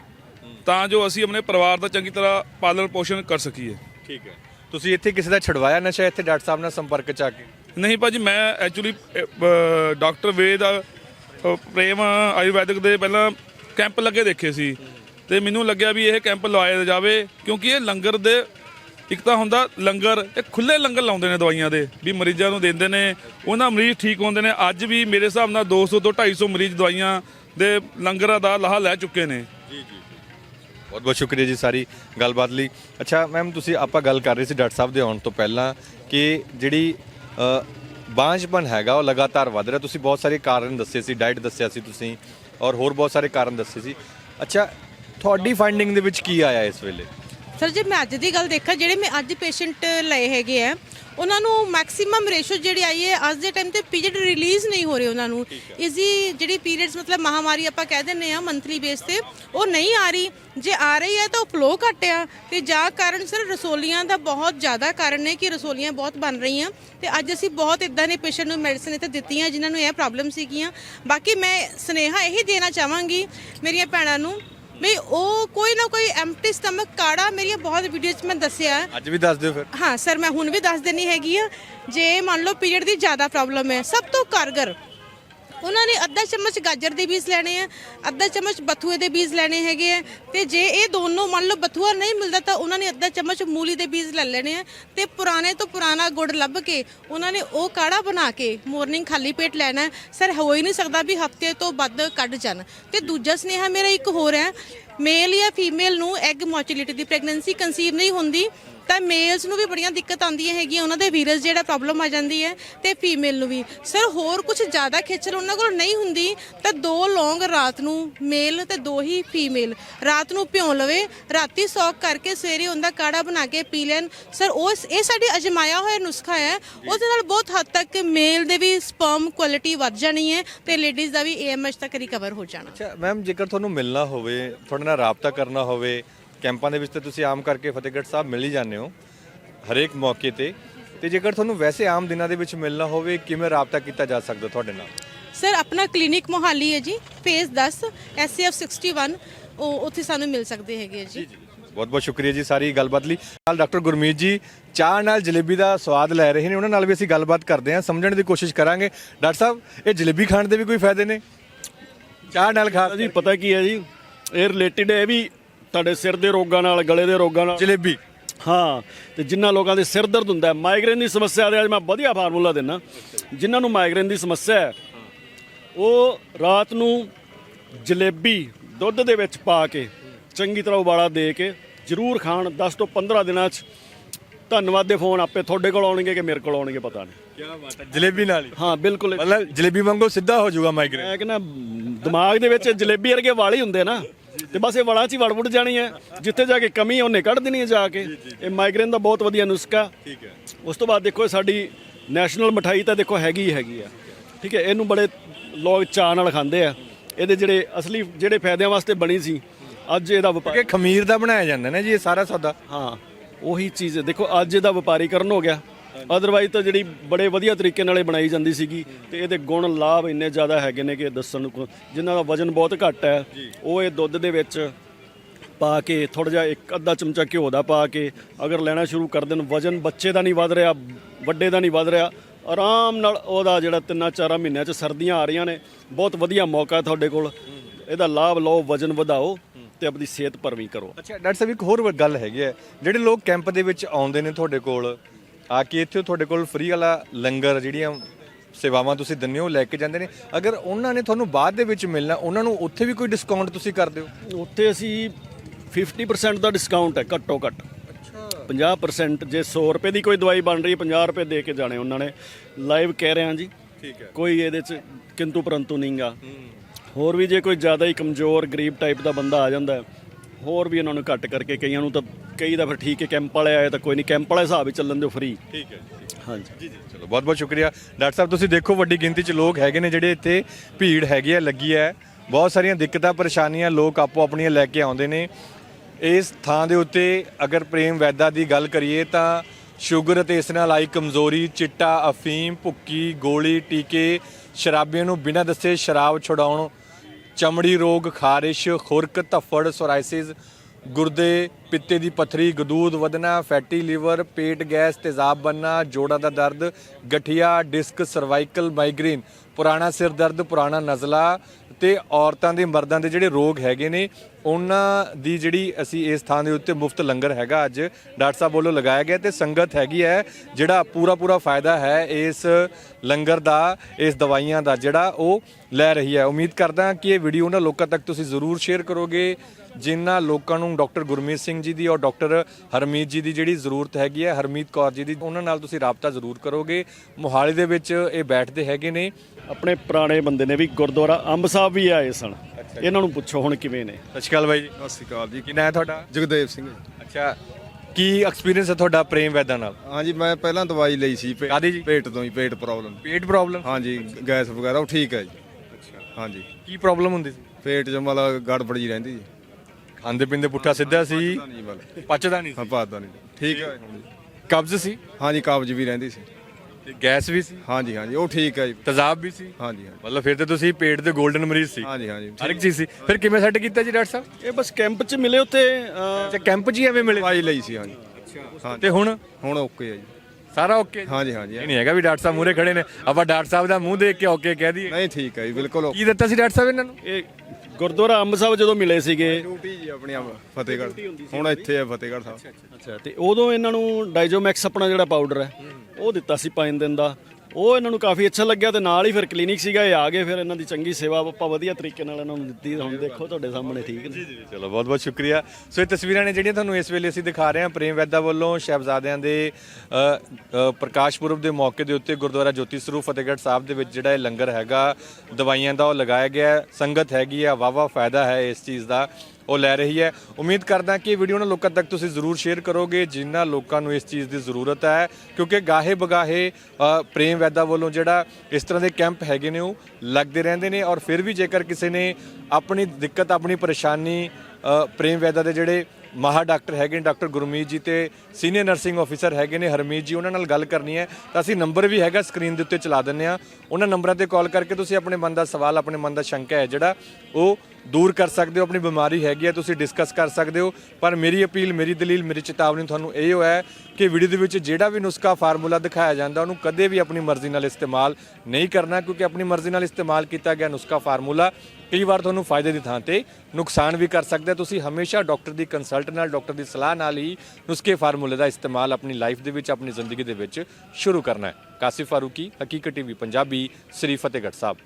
Speaker 11: ਤਾਂ ਜੋ ਅਸੀਂ ਆਪਣੇ ਪਰਿਵਾਰ ਦਾ ਚੰਗੀ ਤਰ੍ਹਾਂ ਪਾਲਣ ਪੋਸ਼ਣ ਕਰ ਸਕੀਏ।
Speaker 1: ਠੀਕ ਹੈ। ਤੁਸੀਂ ਇੱਥੇ ਕਿਸੇ ਦਾ ਛਡਵਾਇਆ ਨਸ਼ਾ ਇੱਥੇ ਡਾਕਟਰ ਸਾਹਿਬ ਨਾਲ ਸੰਪਰਕ ਚ ਆ ਕੇ?
Speaker 11: ਨਹੀਂ ਭਾਜੀ ਮੈਂ ਐਕਚੁਅਲੀ ਡਾਕਟਰ ਵੇਦ ਅ, ਪ੍ਰੇਮ ਆਯੁਰਵੈਦਿਕ ਦੇ ਪਹਿਲਾਂ ਕੈਂਪ ਲੱਗੇ ਦੇਖੇ ਸੀ ਤੇ ਮੈਨੂੰ ਲੱਗਿਆ ਵੀ ਇਹ ਕੈਂਪ ਲਵਾਇਆ ਜਾਵੇ ਕਿਉਂਕਿ ਇਹ ਲੰਗਰ ਦੇ ਇੱਕ ਤਾਂ ਹੁੰਦਾ ਲੰਗਰ ਇਹ ਖੁੱਲੇ ਲੰਗਰ ਲਾਉਂਦੇ ਨੇ ਦਵਾਈਆਂ ਦੇ ਵੀ ਮਰੀਜ਼ਾਂ ਨੂੰ ਦਿੰਦੇ ਨੇ ਉਹਨਾਂ ਮਰੀਜ਼ ਠੀਕ ਹੁੰਦੇ ਨੇ। ਅੱਜ ਵੀ ਮੇਰੇ ਹਿਸਾਬ ਨਾਲ 200 ਤੋਂ 250 ਮਰੀਜ਼ ਦਵਾਈਆਂ ਦੇ ਲੰਗਰਾਂ ਦਾ ਲਾਹਾ ਲੈ ਚੁੱਕੇ ਨੇ।
Speaker 1: ਬਹੁਤ ਬਹੁਤ ਸ਼ੁਕਰੀਆ ਜੀ ਸਾਰੀ ਗੱਲਬਾਤ ਲਈ। ਅੱਛਾ ਮੈਮ ਤੁਸੀਂ ਆਪਾਂ ਗੱਲ ਕਰ ਰਹੇ ਸੀ ਡਾਕਟਰ ਸਾਹਿਬ ਦੇ ਆਉਣ ਤੋਂ ਪਹਿਲਾਂ ਕਿ ਜਿਹੜੀ ਅ, ਬਾਂਝਪਨ ਹੈਗਾ, ਉਹ ਲਗਾਤਾਰ ਵੱਧ ਰਿਹਾ। ਤੁਸੀਂ ਬਹੁਤ ਸਾਰੇ ਕਾਰਨ ਦੱਸੇ ਸੀ ਡਾਈਟ ਦੱਸਿਆ ਸੀ ਤੁਸੀਂ, ਔਰ ਹੋਰ ਬਹੁਤ ਸਾਰੇ ਕਾਰਨ ਦੱਸੇ ਸੀ। ਅੱਛਾ, ਤੁਹਾਡੀ ਫਾਈਂਡਿੰਗ ਦੇ ਵਿੱਚ ਕੀ ਆਇਆ ਇਸ ਵੇਲੇ?
Speaker 5: ਸਰ ਜੇ ਮੈਂ ਅੱਜ ਦੀ ਗੱਲ ਦੇਖਾਂ ਜਿਹੜੇ ਮੈਂ ਅੱਜ ਪੇਸ਼ੈਂਟ ਲਏ ਹੈਗੇ ਆ ਉਹਨਾਂ ਨੂੰ ਮੈਕਸਿਮਮ ਰੇਸ਼ੋ ਜਿਹੜੀ ਆਈ ਹੈ ਅੱਜ ਦੇ ਟਾਈਮ ਤੇ ਪੀਰੀਅਡ ਰਿਲੀਜ਼ ਨਹੀਂ ਹੋ ਰਹੇ ਉਹਨਾਂ ਨੂੰ। ਇਜ਼ੀ ਜਿਹੜੀ ਪੀਰੀਅਡਸ ਮਤਲਬ ਮਹਾਮਾਰੀ ਆਪਾਂ ਕਹਿ ਦਿੰਨੇ ਆ ਮੰਥਲੀ ਬੇਸ ਤੇ ਉਹ ਨਹੀਂ ਆ ਰਹੀ। ਜੇ ਆ ਰਹੀ ਹੈ ਤਾਂ ਉਹ ਫਲੋ ਘੱਟ ਆ। ਤੇ ਜਾ ਕਾਰਨ ਸਰ ਰਸੋਲੀਆਂ ਦਾ ਬਹੁਤ ਜ਼ਿਆਦਾ ਕਾਰਨ ਨੇ ਕਿ ਰਸੋਲੀਆਂ ਬਹੁਤ ਬਣ ਰਹੀਆਂ। ਤੇ ਅੱਜ ਅਸੀਂ ਬਹੁਤ ਇਦਾਂ ਦੇ ਪੇਸ਼ੈਂਟ ਨੂੰ ਮੈਡੀਸਿਨ ਇੱਥੇ ਦਿੱਤੀਆਂ ਜਿਨ੍ਹਾਂ ਨੂੰ ਇਹ ਪ੍ਰੋਬਲਮ ਸੀਗੀਆਂ। ਬਾਕੀ ਮੈਂ ਸਨੇਹਾ ਇਹੀ ਦੇਣਾ ਚਾਹਾਂਗੀ ਮੇਰੀਆਂ ਭੈਣਾਂ ਨੂੰ ਵੀ ਉਹ ਕੋਈ ਨਾ ਕੋਈ ਐਮਟੀ ਸਟਮਕ ਕਾੜਾ ਮੇਰੀਆਂ ਬਹੁਤ ਵੀਡੀਓਜ਼ 'ਚ ਮੈਂ ਦੱਸਿਆ ਹੈ।
Speaker 1: ਅੱਜ ਵੀ ਦੱਸ ਦਿਓ ਫਿਰ
Speaker 5: ਹਾਂ ਸਰ ਮੈਂ ਹੁਣ ਵੀ ਦੱਸ ਦੇਣੀ ਹੈਗੀ ਆ ਜੇ ਮੰਨ ਲਓ ਪੀਰੀਅਡ ਦੀ ਜ਼ਿਆਦਾ ਪ੍ਰੋਬਲਮ ਹੈ ਸਭ ਤੋਂ ਕਾਰਗਰ ਉਹਨਾਂ ਨੇ ਅੱਧਾ ਚਮਚ ਗਾਜਰ ਦੇ ਬੀਜ ਲੈਣੇ ਆ, ਅੱਧਾ ਚਮਚ ਬਥੂਏ ਦੇ ਬੀਜ ਲੈਣੇ ਹੈਗੇ ਆ, ਤੇ ਜੇ ਇਹ ਦੋਨੋਂ ਮੰਨ ਲਓ ਬਥੂਆ ਨਹੀਂ ਮਿਲਦਾ ਤਾਂ ਉਹਨਾਂ ਨੇ ਅੱਧਾ ਚਮਚ ਮੂਲੀ ਦੇ ਬੀਜ ਲੈ ਲੈਣੇ ਆ, ਤੇ ਪੁਰਾਣੇ ਤੋਂ ਪੁਰਾਣਾ ਗੁੜ ਲੱਭ ਕੇ ਉਹਨਾਂ ਨੇ ਉਹ ਕਾੜਾ ਬਣਾ ਕੇ ਮਾਰਨਿੰਗ ਖਾਲੀ ਪੇਟ ਲੈਣਾ ਸਰ ਹੋ ਹੀ ਨਹੀਂ ਸਕਦਾ ਵੀ ਹਫ਼ਤੇ ਤੋਂ ਵੱਧ ਕੱਢ ਜਾਣ। ਤੇ ਦੂਜਾ ਸਨੇਹਾ ਮੇਰਾ ਇੱਕ ਹੋਰ ਹੈ ਮੇਲ ਜਾਂ ਫੀਮੇਲ ਨੂੰ ਐਗ ਮੋਚਿਲਿਟੀ ਦੀ ਪ੍ਰੈਗਨੈਂਸੀ ਕਨਸੀਵ ਨਹੀਂ ਹੁੰਦੀ ਤਾਂ ਮੇਲਸ ਨੂੰ ਵੀ ਬੜੀਆਂ ਦਿੱਕਤ ਆਉਂਦੀਆਂ ਹੈਗੀਆਂ, ਉਹਨਾਂ ਦੇ ਵੀਰਸ ਜਿਹੜਾ ਪ੍ਰੋਬਲਮ ਆ ਜਾਂਦੀ ਹੈ ਤੇ ਫੀਮੇਲ ਨੂੰ ਵੀ। ਸਰ ਹੋਰ ਕੁਝ ਜ਼ਿਆਦਾ ਖੇਚਲ ਉਹਨਾਂ ਕੋਲ ਨਹੀਂ ਹੁੰਦੀ, ਤਾਂ ਦੋ ਲੌਂਗ ਰਾਤ ਨੂੰ ਮੇਲ ਤੇ ਦੋ ਹੀ ਫੀਮੇਲ ਰਾਤ ਨੂੰ ਭਿਉਂ ਲਵੇ, ਰਾਤੀ ਸੌਕ ਕਰਕੇ ਸਵੇਰੇ ਉਹਦਾ ਕਾੜਾ ਬਣਾ ਕੇ ਪੀ ਲੈਣ। ਸਰ ਉਹ ਇਹ ਸਾਡੇ ਅਜਮਾਇਆ ਹੋਇਆ ਨੁਸਖਾ ਹੈ। ਉਹਦੇ ਨਾਲ ਬਹੁਤ ਹੱਦ ਤੱਕ ਮੇਲ ਦੇ ਵੀ ਸਪਰਮ ਕੁਆਲਿਟੀ ਵੱਧ ਜਾਣੀ ਹੈ ਤੇ ਲੇਡੀਜ਼ ਦਾ ਵੀ ਏਐਮਐਚ ਤੱਕ ਰਿਕਵਰ ਹੋ ਜਾਣਾ।
Speaker 1: ਅੱਛਾ ਮੈਮ ਜੇਕਰ ਤੁਹਾਨੂੰ ਮਿਲਣਾ ਹੋਵੇ, ਤੁਹਾਡੇ ਨਾਲ ਰਾਬਤਾ ਕਰਨਾ ਹੋਵੇ ਕੈਂਪਾਂ ਦੇ ਵਿੱਚ ਤੇ ਤੁਸੀਂ ਆਮ ਕਰਕੇ ਫਤਿਹਗੜ੍ਹ ਸਾਹਿਬ ਮਿਲ ਹੀ ਜਾਂਦੇ ਹੋ ਹਰੇਕ ਮੌਕੇ ਤੇ। ਤੇ ਜੇਕਰ ਤੁਹਾਨੂੰ ਵੈਸੇ ਆਮ ਦਿਨਾਂ ਦੇ ਵਿੱਚ ਮਿਲਣਾ ਹੋਵੇ ਕਿਵੇਂ ਰਾਬਤਾ ਕੀਤਾ ਜਾ ਸਕਦਾ ਤੁਹਾਡੇ ਨਾਲ?
Speaker 5: ਸਰ ਆਪਣਾ ਕਲੀਨਿਕ ਮੋਹਾਲੀ ਹੈ ਜੀ ਫੇਸ 10 ਐਸਸੀਐਫ 61 ਉਹ ਉੱਥੇ ਸਾਨੂੰ ਮਿਲ ਸਕਦੇ ਹੈਗੇ ਆ ਜੀ।
Speaker 1: ਬਹੁਤ ਬਹੁਤ ਸ਼ੁਕਰੀਆ ਜੀ ਸਾਰੀ ਗੱਲਬਾਤ ਲਈ। ਨਾਲ ਡਾਕਟਰ ਗੁਰਮੀਤ ਜੀ ਚਾਹ ਨਾਲ ਜਲੇਬੀ ਦਾ ਸਵਾਦ ਲੈ ਰਹੇ ਨੇ ਉਹਨਾਂ ਨਾਲ ਵੀ ਅਸੀਂ ਗੱਲਬਾਤ ਕਰਦੇ ਹਾਂ ਸਮਝਣ ਦੀ ਕੋਸ਼ਿਸ਼ ਕਰਾਂਗੇ। ਡਾਕਟਰ ਸਾਹਿਬ ਇਹ ਜਲੇਬੀ ਖਾਣ ਦੇ ਵੀ ਕੋਈ ਫਾਇਦੇ ਨੇ? ਚਾਹ ਨਾਲ ਖਾ
Speaker 9: ਜੀ ਪਤਾ ਕੀ ਹੈ ਜੀ ਇਹ ਰਿਲੇਟਡ ਹੈ ਵੀ ਤੁਹਾਡੇ ਸਿਰ ਦੇ ਰੋਗਾਂ ਨਾਲ ਗਲੇ ਦੇ ਰੋਗਾਂ ਨਾਲ।
Speaker 1: ਜਲੇਬੀ।
Speaker 9: ਹਾਂ ਤੇ ਜਿਨ੍ਹਾਂ ਲੋਕਾਂ ਦੇ ਸਿਰ ਦਰਦ ਹੁੰਦਾ ਹੈ ਮਾਈਗ੍ਰੇਨ ਦੀ ਸਮੱਸਿਆ ਦੇ ਅੱਜ ਮੈਂ ਵਧੀਆ ਫਾਰਮੂਲਾ ਦਿੰਨਾ ਜਿਨ੍ਹਾਂ ਨੂੰ ਮਾਈਗ੍ਰੇਨ ਦੀ ਸਮੱਸਿਆ ਹੈ ਉਹ ਰਾਤ ਨੂੰ ਜਲੇਬੀ ਦੁੱਧ ਦੇ ਵਿੱਚ ਪਾ ਕੇ ਚੰਗੀ ਤਰ੍ਹਾਂ ਉਬਾਲਾ ਦੇ ਕੇ ਜ਼ਰੂਰ ਖਾਣ 10 ਤੋਂ 15 ਦਿਨਾਂ 'ਚ ਧੰਨਵਾਦ ਦੇ ਫੋਨ ਆਪੇ ਤੁਹਾਡੇ ਕੋਲ ਆਉਣਗੇ ਕਿ ਮੇਰੇ ਕੋਲ ਆਉਣਗੇ ਪਤਾ ਨਹੀਂ।
Speaker 1: ਕੀ ਬਾਤ ਹੈ ਜਲੇਬੀ ਨਾਲ ਹੀ।
Speaker 9: ਹਾਂ ਬਿਲਕੁਲ।
Speaker 1: ਮਤਲਬ ਜਲੇਬੀ ਵਾਂਗੂ ਸਿੱਧਾ ਹੋ ਜਾਊਗਾ ਮਾਈਗ੍ਰੇਨ
Speaker 9: ਮੈਂ ਕਹਿੰਦਾ ਦਿਮਾਗ ਦੇ ਵਿੱਚ ਜਲੇਬੀ ਵਰਗੇ ਵਾਲ ਹੀ ਹੁੰਦੇ ਨਾ। ਤੇ ਬਸ ਇਹ ਵਾਲਾਂ 'ਚ ਹੀ ਵੜ ਵੜ ਜਾਣੀ ਹੈ। ਜਿੱਥੇ ਜਾ ਕੇ ਕਮੀ ਹੈ ਉਹਨੇ ਕੱਢ ਦੇਣੀ ਹੈ ਜਾ ਕੇ। ਇਹ ਮਾਈਗ੍ਰੇਨ ਦਾ ਬਹੁਤ ਵਧੀਆ ਨੁਸਖਾ।
Speaker 1: ਠੀਕ ਹੈ।
Speaker 9: ਉਸ ਤੋਂ ਬਾਅਦ ਦੇਖੋ ਇਹ ਸਾਡੀ ਨੈਸ਼ਨਲ ਮਠਾਈ ਤਾਂ ਦੇਖੋ ਹੈਗੀ ਹੀ ਹੈਗੀ ਆ। ਠੀਕ ਹੈ ਇਹਨੂੰ ਬੜੇ ਲੋਕ ਚਾਅ ਨਾਲ ਖਾਂਦੇ ਆ। ਇਹਦੇ ਜਿਹੜੇ ਅਸਲੀ ਜਿਹੜੇ ਫਾਇਦਿਆਂ ਵਾਸਤੇ ਬਣੀ ਸੀ ਅੱਜ ਇਹਦਾ ਵਪਾਰ
Speaker 1: ਕਿ ਖਮੀਰ ਦਾ ਬਣਾਇਆ ਜਾਂਦਾ ਨਾ ਜੀ ਇਹ ਸਾਰਾ ਸੌਦਾ।
Speaker 9: ਹਾਂ ਉਹੀ ਚੀਜ਼ ਹੈ। ਦੇਖੋ ਅੱਜ ਇਹਦਾ ਵਪਾਰੀਕਰਨ ਹੋ ਗਿਆ। ਅਦਰਵਾਈਜ਼ ਤਾਂ ਜਿਹੜੀ ਬੜੇ ਵਧੀਆ ਤਰੀਕੇ ਨਾਲੇ ਬਣਾਈ ਜਾਂਦੀ ਸੀਗੀ ਤੇ ਇਹਦੇ ਗੁਣ ਲਾਭ ਇੰਨੇ ਜ਼ਿਆਦਾ ਹੈਗੇ ਨੇ ਕਿ ਦੱਸਣ ਨੂੰ ਕੋ- ਜਿਨ੍ਹਾਂ ਦਾ ਵਜਨ ਬਹੁਤ ਘੱਟ ਹੈ ਉਹ ਇਹ ਦੁੱਧ ਦੇ ਵਿੱਚ ਪਾ ਕੇ ਥੋੜਾ ਜਿਹਾ ਇੱਕ ਅੱਧਾ ਚਮਚਾ ਘਿਓ ਦਾ ਪਾ ਕੇ ਅਗਰ ਲੈਣਾ ਸ਼ੁਰੂ ਕਰ ਦੇਣ ਵਜਨ ਬੱਚੇ ਦਾ ਨਹੀਂ ਵੱਧ ਰਿਹਾ ਵੱਡੇ ਦਾ ਨਹੀਂ ਵੱਧ ਰਿਹਾ ਆਰਾਮ ਨਾਲ ਉਹਦਾ ਜਿਹੜਾ ਤਿੰਨਾਂ ਚਾਰਾਂ ਮਹੀਨਿਆਂ 'ਚ ਸਰਦੀਆਂ ਆ ਰਹੀਆਂ ਨੇ ਬਹੁਤ ਵਧੀਆ ਮੌਕਾ ਹੈ ਤੁਹਾਡੇ ਕੋਲ। ਇਹਦਾ ਲਾਭ ਲਓ ਵਜਨ ਵਧਾਓ ਤੇ ਆਪਣੀ ਸਿਹਤ ਪਰਵੀਂ ਕਰੋ।
Speaker 1: ਅੱਛਾ ਡਾਕਟਰ ਸਾਹਿਬ ਇੱਕ ਹੋਰ ਗੱਲ ਹੈਗੀ ਹੈ। ਜਿਹੜੇ ਲੋਕ ਕੈਂਪ ਦੇ ਵਿੱਚ ਆਉਂਦੇ ਨੇ ਤੁਹਾਡੇ ਕੋਲ ਆ ਕੇ ਇੱਥੇ ਤੁਹਾਡੇ ਕੋਲ ਫ੍ਰੀ ਵਾਲਾ ਲੰਗਰ ਜਿਹੜੀਆਂ ਸੇਵਾਵਾਂ ਤੁਸੀਂ ਦਿੰਦੇ ਹੋ ਲੈ ਕੇ ਜਾਂਦੇ ਨੇ। ਅਗਰ ਉਹਨਾਂ ਨੇ ਤੁਹਾਨੂੰ ਬਾਅਦ ਦੇ ਵਿੱਚ ਮਿਲਣਾ ਉਹਨਾਂ ਨੂੰ ਉੱਥੇ ਵੀ ਕੋਈ ਡਿਸਕਾਊਂਟ ਤੁਸੀਂ ਕਰਦੇ ਹੋ?
Speaker 9: ਉੱਥੇ ਅਸੀਂ 50% ਦਾ ਡਿਸਕਾਊਂਟ ਹੈ ਘੱਟੋ ਘੱਟ।
Speaker 1: ਅੱਛਾ।
Speaker 9: 50% ਜੇ 100 ਰੁਪਏ ਦੀ ਕੋਈ ਦਵਾਈ ਬਣ ਰਹੀ ਹੈ 50 ਰੁਪਏ ਦੇ ਕੇ ਜਾਣੇ ਉਹਨਾਂ ਨੇ। ਲਾਈਵ ਕਹਿ ਰਹੇ ਹਾਂ ਜੀ।
Speaker 1: ਠੀਕ ਹੈ।
Speaker 9: ਕੋਈ ਇਹਦੇ ਚ ਕਿੰਤੂ ਪਰੰਤੂ ਨਹੀਂਗਾ ਹੋਰ ਵੀ ਜੇ ਕੋਈ ਜ਼ਿਆਦਾ ਹੀ ਕਮਜ਼ੋਰ ਗਰੀਬ ਟਾਈਪ ਦਾ ਬੰਦਾ ਆ ਜਾਂਦਾ ਹੈ, ਹੋਰ ਵੀ ਇਹਨਾਂ ਨੂੰ ਘੱਟ ਕਰਕੇ ਕਈਆਂ ਨੂੰ ਤਾਂ ਕਈ ਦਾ ਫਿਰ ਠੀਕ ਹੈ ਕੈਂਪ ਵਾਲੇ ਆਏ ਤਾਂ ਕੋਈ ਨਹੀਂ ਕੈਂਪ ਵਾਲੇ ਹਿਸਾਬ ਹੀ ਚੱਲਣ ਦਿਓ ਫ੍ਰੀ
Speaker 1: ਠੀਕ ਹੈ।
Speaker 9: ਹਾਂਜੀ।
Speaker 1: ਜੀ ਜੀ ਚਲੋ ਬਹੁਤ ਬਹੁਤ ਸ਼ੁਕਰੀਆ। ਡਾਕਟਰ ਸਾਹਿਬ ਤੁਸੀਂ ਦੇਖੋ ਵੱਡੀ ਗਿਣਤੀ 'ਚ ਲੋਕ ਹੈਗੇ ਨੇ ਜਿਹੜੇ ਇੱਥੇ ਭੀੜ ਹੈਗੀ ਹੈ ਲੱਗੀ ਹੈ। ਬਹੁਤ ਸਾਰੀਆਂ ਦਿੱਕਤਾਂ ਪਰੇਸ਼ਾਨੀਆਂ ਲੋਕ ਆਪੋ ਆਪਣੀਆਂ ਲੈ ਕੇ ਆਉਂਦੇ ਨੇ। ਇਸ ਥਾਂ ਦੇ ਉੱਤੇ ਅਗਰ ਪ੍ਰੇਮ ਵੈਦਾ ਦੀ ਗੱਲ ਕਰੀਏ ਤਾਂ ਸ਼ੂਗਰ ਅਤੇ ਇਸ ਨਾਲ ਆਈ ਕਮਜ਼ੋਰੀ ਚਿੱਟਾ ਅਫੀਮ ਭੁੱਕੀ ਗੋਲੀ ਟੀਕੇ ਸ਼ਰਾਬੀਆਂ ਨੂੰ ਬਿਨਾਂ ਦੱਸੇ ਸ਼ਰਾਬ ਛੁਡਾਉਣ ਚਮੜੀ ਰੋਗ, ਖਾਰਿਸ਼, ਖੁਰਕ, ਧੱਫੜ, ਸੋਰਾਇਸਿਸ, ਗੁਰਦੇ, ਪਿੱਤੇ ਦੀ ਪੱਥਰੀ, ਗਦੂਦ ਵਧਣਾ, ਫੈਟੀ ਲੀਵਰ, ਪੇਟ ਗੈਸ, ਤੇਜ਼ਾਬ ਬਣਨਾ, ਜੋੜਾਂ ਦਾ ਦਰਦ, ਗਠੀਆ, ਡਿਸਕ, ਸਰਵਾਈਕਲ, ਮਾਈਗ੍ਰੇਨ। ਪੁਰਾਣਾ ਸਿਰ ਦਰਦ, ਪੁਰਾਣਾ ਨਜ਼ਲਾ ਤੇ ਔਰਤਾਂ ਦੇ ਮਰਦਾਂ ਦੇ ਜਿਹੜੇ ਰੋਗ ਹੈਗੇ ਨੇ ਉਹਨਾਂ ਦੀ ਜਿਹੜੀ ਅਸੀਂ ਇਸ ਥਾਂ ਦੇ ਉੱਤੇ ਮੁਫਤ ਲੰਗਰ ਹੈਗਾ ਅੱਜ ਡਾਕਟਰ ਸਾਹਿਬ ਵੱਲੋਂ ਲਗਾਇਆ ਗਿਆ ਤੇ ਸੰਗਤ ਹੈਗੀ ਹੈ, ਜਿਹੜਾ ਪੂਰਾ ਪੂਰਾ ਫਾਇਦਾ ਹੈ ਇਸ ਲੰਗਰ ਦਾ, ਇਸ ਦਵਾਈਆਂ ਦਾ, ਜਿਹੜਾ ਉਹ ਲੈ ਰਹੀ ਹੈ। ਉਮੀਦ ਕਰਦਾ ਕਿ ਇਹ ਵੀਡੀਓ ਉਹਨਾਂ ਲੋਕਾਂ ਤੱਕ ਤੁਸੀਂ ਜ਼ਰੂਰ ਸ਼ੇਅਰ ਕਰੋਗੇ, ਜਿਨ੍ਹਾਂ ਲੋਕਾਂ ਨੂੰ ਡਾਕਟਰ ਗੁਰਮੀਤ ਸਿੰਘ ਜੀ ਦੀ ਔਰ ਡਾਕਟਰ ਹਰਮੀਤ ਜੀ ਦੀ ਜਿਹੜੀ ਜ਼ਰੂਰਤ ਹੈਗੀ ਹੈ, ਹਰਮੀਤ ਕੌਰ ਜੀ ਦੀ, ਉਹਨਾਂ ਨਾਲ ਤੁਸੀਂ ਰਾਬਤਾ ਜ਼ਰੂਰ ਕਰੋਗੇ। ਮੋਹਾਲੀ ਦੇ ਵਿੱਚ ਇਹ ਬੈਠਦੇ ਹੈਗੇ ਨੇ।
Speaker 9: ਆਪਣੇ ਪੁਰਾਣੇ ਬੰਦੇ ਨੇ ਵੀ ਗੁਰਦੁਆਰਾ ਅੰਬ ਸਾਹਿਬ ਵੀ ਆਏ ਸਨ। ਇਹਨਾਂ ਨੂੰ ਪੁੱਛੋ ਹੁਣ ਕਿਵੇਂ ਨੇ।
Speaker 1: ਸਤਿ ਸ਼੍ਰੀ ਅਕਾਲ ਬਾਈ ਜੀ।
Speaker 12: ਸਤਿ ਸ਼੍ਰੀ ਅਕਾਲ ਜੀ।
Speaker 1: ਕੀ ਨਾਂ ਹੈ ਤੁਹਾਡਾ?
Speaker 12: ਜਗਦੇਵ ਸਿੰਘ।
Speaker 1: ਅੱਛਾ ਕੀ ਐਕਸਪੀਰੀਅੰਸ ਹੈ ਤੁਹਾਡਾ ਪ੍ਰੇਮ ਵੈਦਾਂ ਨਾਲ?
Speaker 12: ਹਾਂਜੀ ਮੈਂ ਪਹਿਲਾਂ ਦਵਾਈ ਲਈ ਸੀ ਪੇ-
Speaker 1: ਕਾਹਦੀ ਜੀ?
Speaker 12: ਪੇਟ ਤੋਂ ਹੀ ਪੇਟ ਪ੍ਰੋਬਲਮ
Speaker 1: ਪੇਟ ਪ੍ਰੋਬਲਮ
Speaker 12: ਹਾਂਜੀ ਗੈਸ ਵਗੈਰਾ ਉਹ ਠੀਕ ਹੈ ਜੀ। ਹਾਂਜੀ।
Speaker 1: ਕੀ ਪ੍ਰੋਬਲਮ ਹੁੰਦੀ ਸੀ?
Speaker 12: ਪੇਟ 'ਚ ਮਤਲਬ ਗੜਬੜ ਜੀ ਰਹਿੰਦੀ ਜੀ।
Speaker 1: ਖਾਂਦੇ ਪੀਂਦੇ ਪੁੱਠਾ ਸਿੱਧਾ ਸੀ?
Speaker 12: ਨਹੀਂ
Speaker 1: ਪਚਦਾ ਨਹੀਂ
Speaker 12: ਹਾਂ
Speaker 1: ਸੀ।
Speaker 12: ਪਤਾ ਨਹੀਂ। ਠੀਕ ਹੈ ਹੁਣ ਜੀ।
Speaker 1: ਕਬਜ਼ ਸੀ?
Speaker 12: ਹਾਂਜੀ ਕਬਜ਼ ਵੀ ਰਹਿੰਦੀ ਸੀ।
Speaker 1: ਤੇ ਗੈਸ ਵੀ ਸੀ?
Speaker 12: ਹਾਂਜੀ ਹਾਂਜੀ ਉਹ ਠੀਕ ਹੈ ਜੀ।
Speaker 1: ਤੇਜ਼ਾਬ ਵੀ ਸੀ?
Speaker 12: ਹਾਂਜੀ ਹਾਂਜੀ।
Speaker 1: ਮਤਲਬ ਫਿਰ ਤੇ ਤੁਸੀਂ ਪੇਟ ਦੇ 골ਡਨ ਮਰੀਜ਼ ਸੀ।
Speaker 12: ਹਾਂਜੀ ਹਾਂਜੀ।
Speaker 1: ਹਰ ਇੱਕ ਚੀਜ਼ ਸੀ। ਫਿਰ ਕਿਵੇਂ ਸੈੱਟ ਕੀਤਾ ਜੀ ਡਾਕਟਰ ਸਾਹਿਬ?
Speaker 9: ਇਹ ਬਸ ਕੈਂਪ 'ਚ ਮਿਲੇ ਉੱਥੇ
Speaker 1: ਅੱਛਾ ਕੈਂਪ 'ਚ ਹੀ ਐਵੇਂ ਮਿਲੇ?
Speaker 12: ਦਵਾਈ ਲਈ ਸੀ ਹਾਂਜੀ। ਹਾਂ।
Speaker 1: ਤੇ ਹੁਣ?
Speaker 12: ਹੁਣ ਓਕੇ ਹੈ ਜੀ।
Speaker 1: ਸਾਰਾ ਓਕੇ?
Speaker 12: ਹਾਂਜੀ ਹਾਂਜੀ।
Speaker 1: ਇਹ ਨਹੀਂ ਹੈਗਾ ਵੀ ਡਾਕਟਰ ਸਾਹਿਬ ਮੂਰੇ ਖੜੇ ਨੇ। ਆਪਾਂ ਡਾਕਟਰ ਸਾਹਿਬ ਦਾ ਮੂੰਹ ਦੇਖ ਕੇ ਓਕੇ ਕਹਿ ਦਈਏ।
Speaker 12: ਨਹੀਂ ਠੀਕ ਹੈ ਜੀ ਬਿਲਕੁਲ
Speaker 1: ਕੀ ਦਿੱਤਾ ਸੀ ਡਾਕਟਰ ਸਾਹਿਬ ਇਹਨਾਂ ਨੂੰ?
Speaker 9: ਇਹ ਗੁਰਦੁਆਰਾ ਅੰਬ ਸਾਹਿਬ ਜਦੋਂ ਮਿਲੇ ਸੀਗੇ।
Speaker 12: ਡਿਊਟੀ ਜੀ ਆਪਣੀ ਆਪ ਫਤਿਹਗੜ੍ਹ। ਹੁਣ ਇੱਥੇ ਹੈ ਫਤਿਹਗੜ੍ਹ ਸਾਹਿਬ।
Speaker 9: ਅੱਛਾ ਤੇ ਉਦੋਂ ਇਹਨਾਂ ਨੂੰ ਡਾਈਜੋਮੈਕਸ ਆਪਣਾ ਜਿਹੜਾ ਪਾਊਡਰ ਹੈ ਉਹ ਦਿੱਤਾ ਸੀ 5 ਦਿਨ ਦਾ। ਉਹ ਇਹਨਾਂ ਨੂੰ ਕਾਫੀ ਅੱਛਾ ਲੱਗਿਆ ਤੇ ਨਾਲ ਹੀ ਫਿਰ ਕਲੀਨਿਕ ਸੀਗਾ, ਇਹ ਆ ਗਏ ਫਿਰ ਇਹਨਾਂ ਦੀ ਚੰਗੀ ਸੇਵਾ ਆਪਾਂ ਵਧੀਆ ਤਰੀਕੇ ਨਾਲ ਇਹਨਾਂ ਨੂੰ ਦਿੱਤੀ। ਹੁਣ ਦੇਖੋ ਤੁਹਾਡੇ ਸਾਹਮਣੇ ਠੀਕ ਨੇ।
Speaker 1: ਚਲੋ ਬਹੁਤ ਬਹੁਤ ਸ਼ੁਕਰੀਆ। ਸੋ ਇਹ ਤਸਵੀਰਾਂ ਨੇ ਜਿਹੜੀਆਂ ਤੁਹਾਨੂੰ ਇਸ ਵੇਲੇ ਅਸੀਂ ਦਿਖਾ ਰਹੇ ਹਾਂ। ਪ੍ਰੇਮ ਵੈਦਾ ਵੱਲੋਂ ਸ਼ਹਿਬਜ਼ਾਦਿਆਂ ਦੇ ਪ੍ਰਕਾਸ਼ ਪੁਰਬ ਦੇ ਮੌਕੇ ਦੇ ਉੱਤੇ ਗੁਰਦੁਆਰਾ ਜੋਤੀ ਸਰੂਪ ਫਤਿਹਗੜ੍ਹ ਸਾਹਿਬ ਦੇ ਵਿੱਚ ਜਿਹੜਾ ਇਹ ਲੰਗਰ ਹੈਗਾ, ਦਵਾਈਆਂ ਦਾ ਉਹ ਲਗਾਇਆ ਗਿਆ ਸੰਗਤ ਹੈਗੀ ਆ ਵਾਵਾ ਫਾਇਦਾ ਹੈ ਇਸ ਚੀਜ਼ ਦਾ। ਉਹ ਲੈ ਰਹੀ ਹੈ। ਉਮੀਦ ਕਰਦਾ ਕਿ ਇਹ ਵੀਡੀਓ ਉਹਨਾਂ ਲੋਕਾਂ ਤੱਕ ਤੁਸੀਂ ਜ਼ਰੂਰ ਸ਼ੇਅਰ ਕਰੋਗੇ, ਜਿਨ੍ਹਾਂ ਲੋਕਾਂ ਨੂੰ ਇਸ ਚੀਜ਼ ਦੀ ਜ਼ਰੂਰਤ ਹੈ। ਕਿਉਂਕਿ ਗਾਹੇ ਬਗਾਹੇ ਪ੍ਰੇਮ ਵੈਦਾ ਵੱਲੋਂ ਜਿਹੜਾ ਇਸ ਤਰ੍ਹਾਂ ਦੇ ਕੈਂਪ ਹੈਗੇ ਨੇ, ਉਹ ਲੱਗਦੇ ਰਹਿੰਦੇ ਨੇ ਔਰ ਫਿਰ ਵੀ ਜੇਕਰ ਕਿਸੇ ਨੇ ਆਪਣੀ ਦਿੱਕਤ, ਆਪਣੀ ਪਰੇਸ਼ਾਨੀ ਪ੍ਰੇਮ ਵੈਦਾ ਦੇ ਜਿਹੜੇ ਮਹਾ ਡਾਕਟਰ ਹੈਗੇ ਨੇ, ਡਾਕਟਰ ਗੁਰਮੀਤ ਜੀ ਤੇ ਸੀਨੀਅਰ ਨਰਸਿੰਗ ਆਫੀਸਰ ਹੈਗੇ ਨੇ, ਹਰਮੀਤ ਜੀ, ਉਹਨਾਂ ਨਾਲ ਗੱਲ ਕਰਨੀ ਹੈ। ਤਾਂ ਅਸੀਂ ਨੰਬਰ ਵੀ ਹੈਗਾ ਸਕਰੀਨ ਦੇ ਉੱਤੇ ਚਲਾ ਦਿੰਨੇ ਆ ਉਹਨਾਂ ਨੰਬਰਾਂ ਤੇ ਕਾਲ ਕਰਕੇ ਤੁਸੀਂ ਆਪਣੇ ਮਨ ਦਾ ਸਵਾਲ, ਆਪਣੇ ਮਨ ਦਾ ਸ਼ੰਕਾ ਹੈ ਜਿਹੜਾ, ਉਹ ਦੂਰ ਕਰ ਸਕਦੇ ਹੋ। ਆਪਣੀ ਬਿਮਾਰੀ ਹੈਗੀ ਹੈ, ਤੁਸੀਂ ਡਿਸਕਸ ਕਰ ਸਕਦੇ ਹੋ। ਪਰ ਮੇਰੀ ਅਪੀਲ, ਮੇਰੀ ਦਲੀਲ, ਮੇਰੀ ਚੇਤਾਵਨੀ ਤੁਹਾਨੂੰ ਇਹ ਹੋਇਆ ਕਿ ਵੀਡੀਓ ਦੇ ਵਿੱਚ ਜਿਹੜਾ ਵੀ ਨੁਸਖਾ ਫਾਰਮੂਲਾ ਦਿਖਾਇਆ ਜਾਂਦਾ, ਉਹਨੂੰ ਕਦੇ ਵੀ ਆਪਣੀ ਮਰਜ਼ੀ ਨਾਲ ਇਸਤੇਮਾਲ ਨਹੀਂ ਕਰਨਾ, ਕਿਉਂਕਿ ਆਪਣੀ ਮਰਜ਼ੀ ਨਾਲ ਇਸਤੇਮਾਲ ਕੀਤਾ ਗਿਆ ਨੁਸਖਾ ਫਾਰਮੂਲਾ ਕਈ ਵਾਰ ਤੁਹਾਨੂੰ ਫਾਇਦੇ ਦੀ ਥਾਂ ਤੇ ਨੁਕਸਾਨ ਵੀ ਕਰ ਸਕਦਾ ਤੁਸੀਂ ਹਮੇਸ਼ਾ ਡਾਕਟਰ ਦੀ ਕੰਸਲਟ ਨਾਲ, ਡਾਕਟਰ ਦੀ ਸਲਾਹ ਨਾਲ ਹੀ ਨੁਸਖੇ ਫਾਰਮੂਲੇ ਦਾ ਇਸਤੇਮਾਲ ਆਪਣੀ ਲਾਈਫ ਦੇ ਵਿੱਚ, ਆਪਣੀ ਜ਼ਿੰਦਗੀ ਦੇ ਵਿੱਚ ਸ਼ੁਰੂ ਕਰਨਾ ਹੈ। ਕਾਸਿਫ ਫਾਰੂਕੀ, ਹਕੀਕਤ ਟੀਵੀ, ਪੰਜਾਬੀ, ਸ੍ਰੀ ਫਤਿਹਗੜ੍ਹ ਸਾਹਿਬ।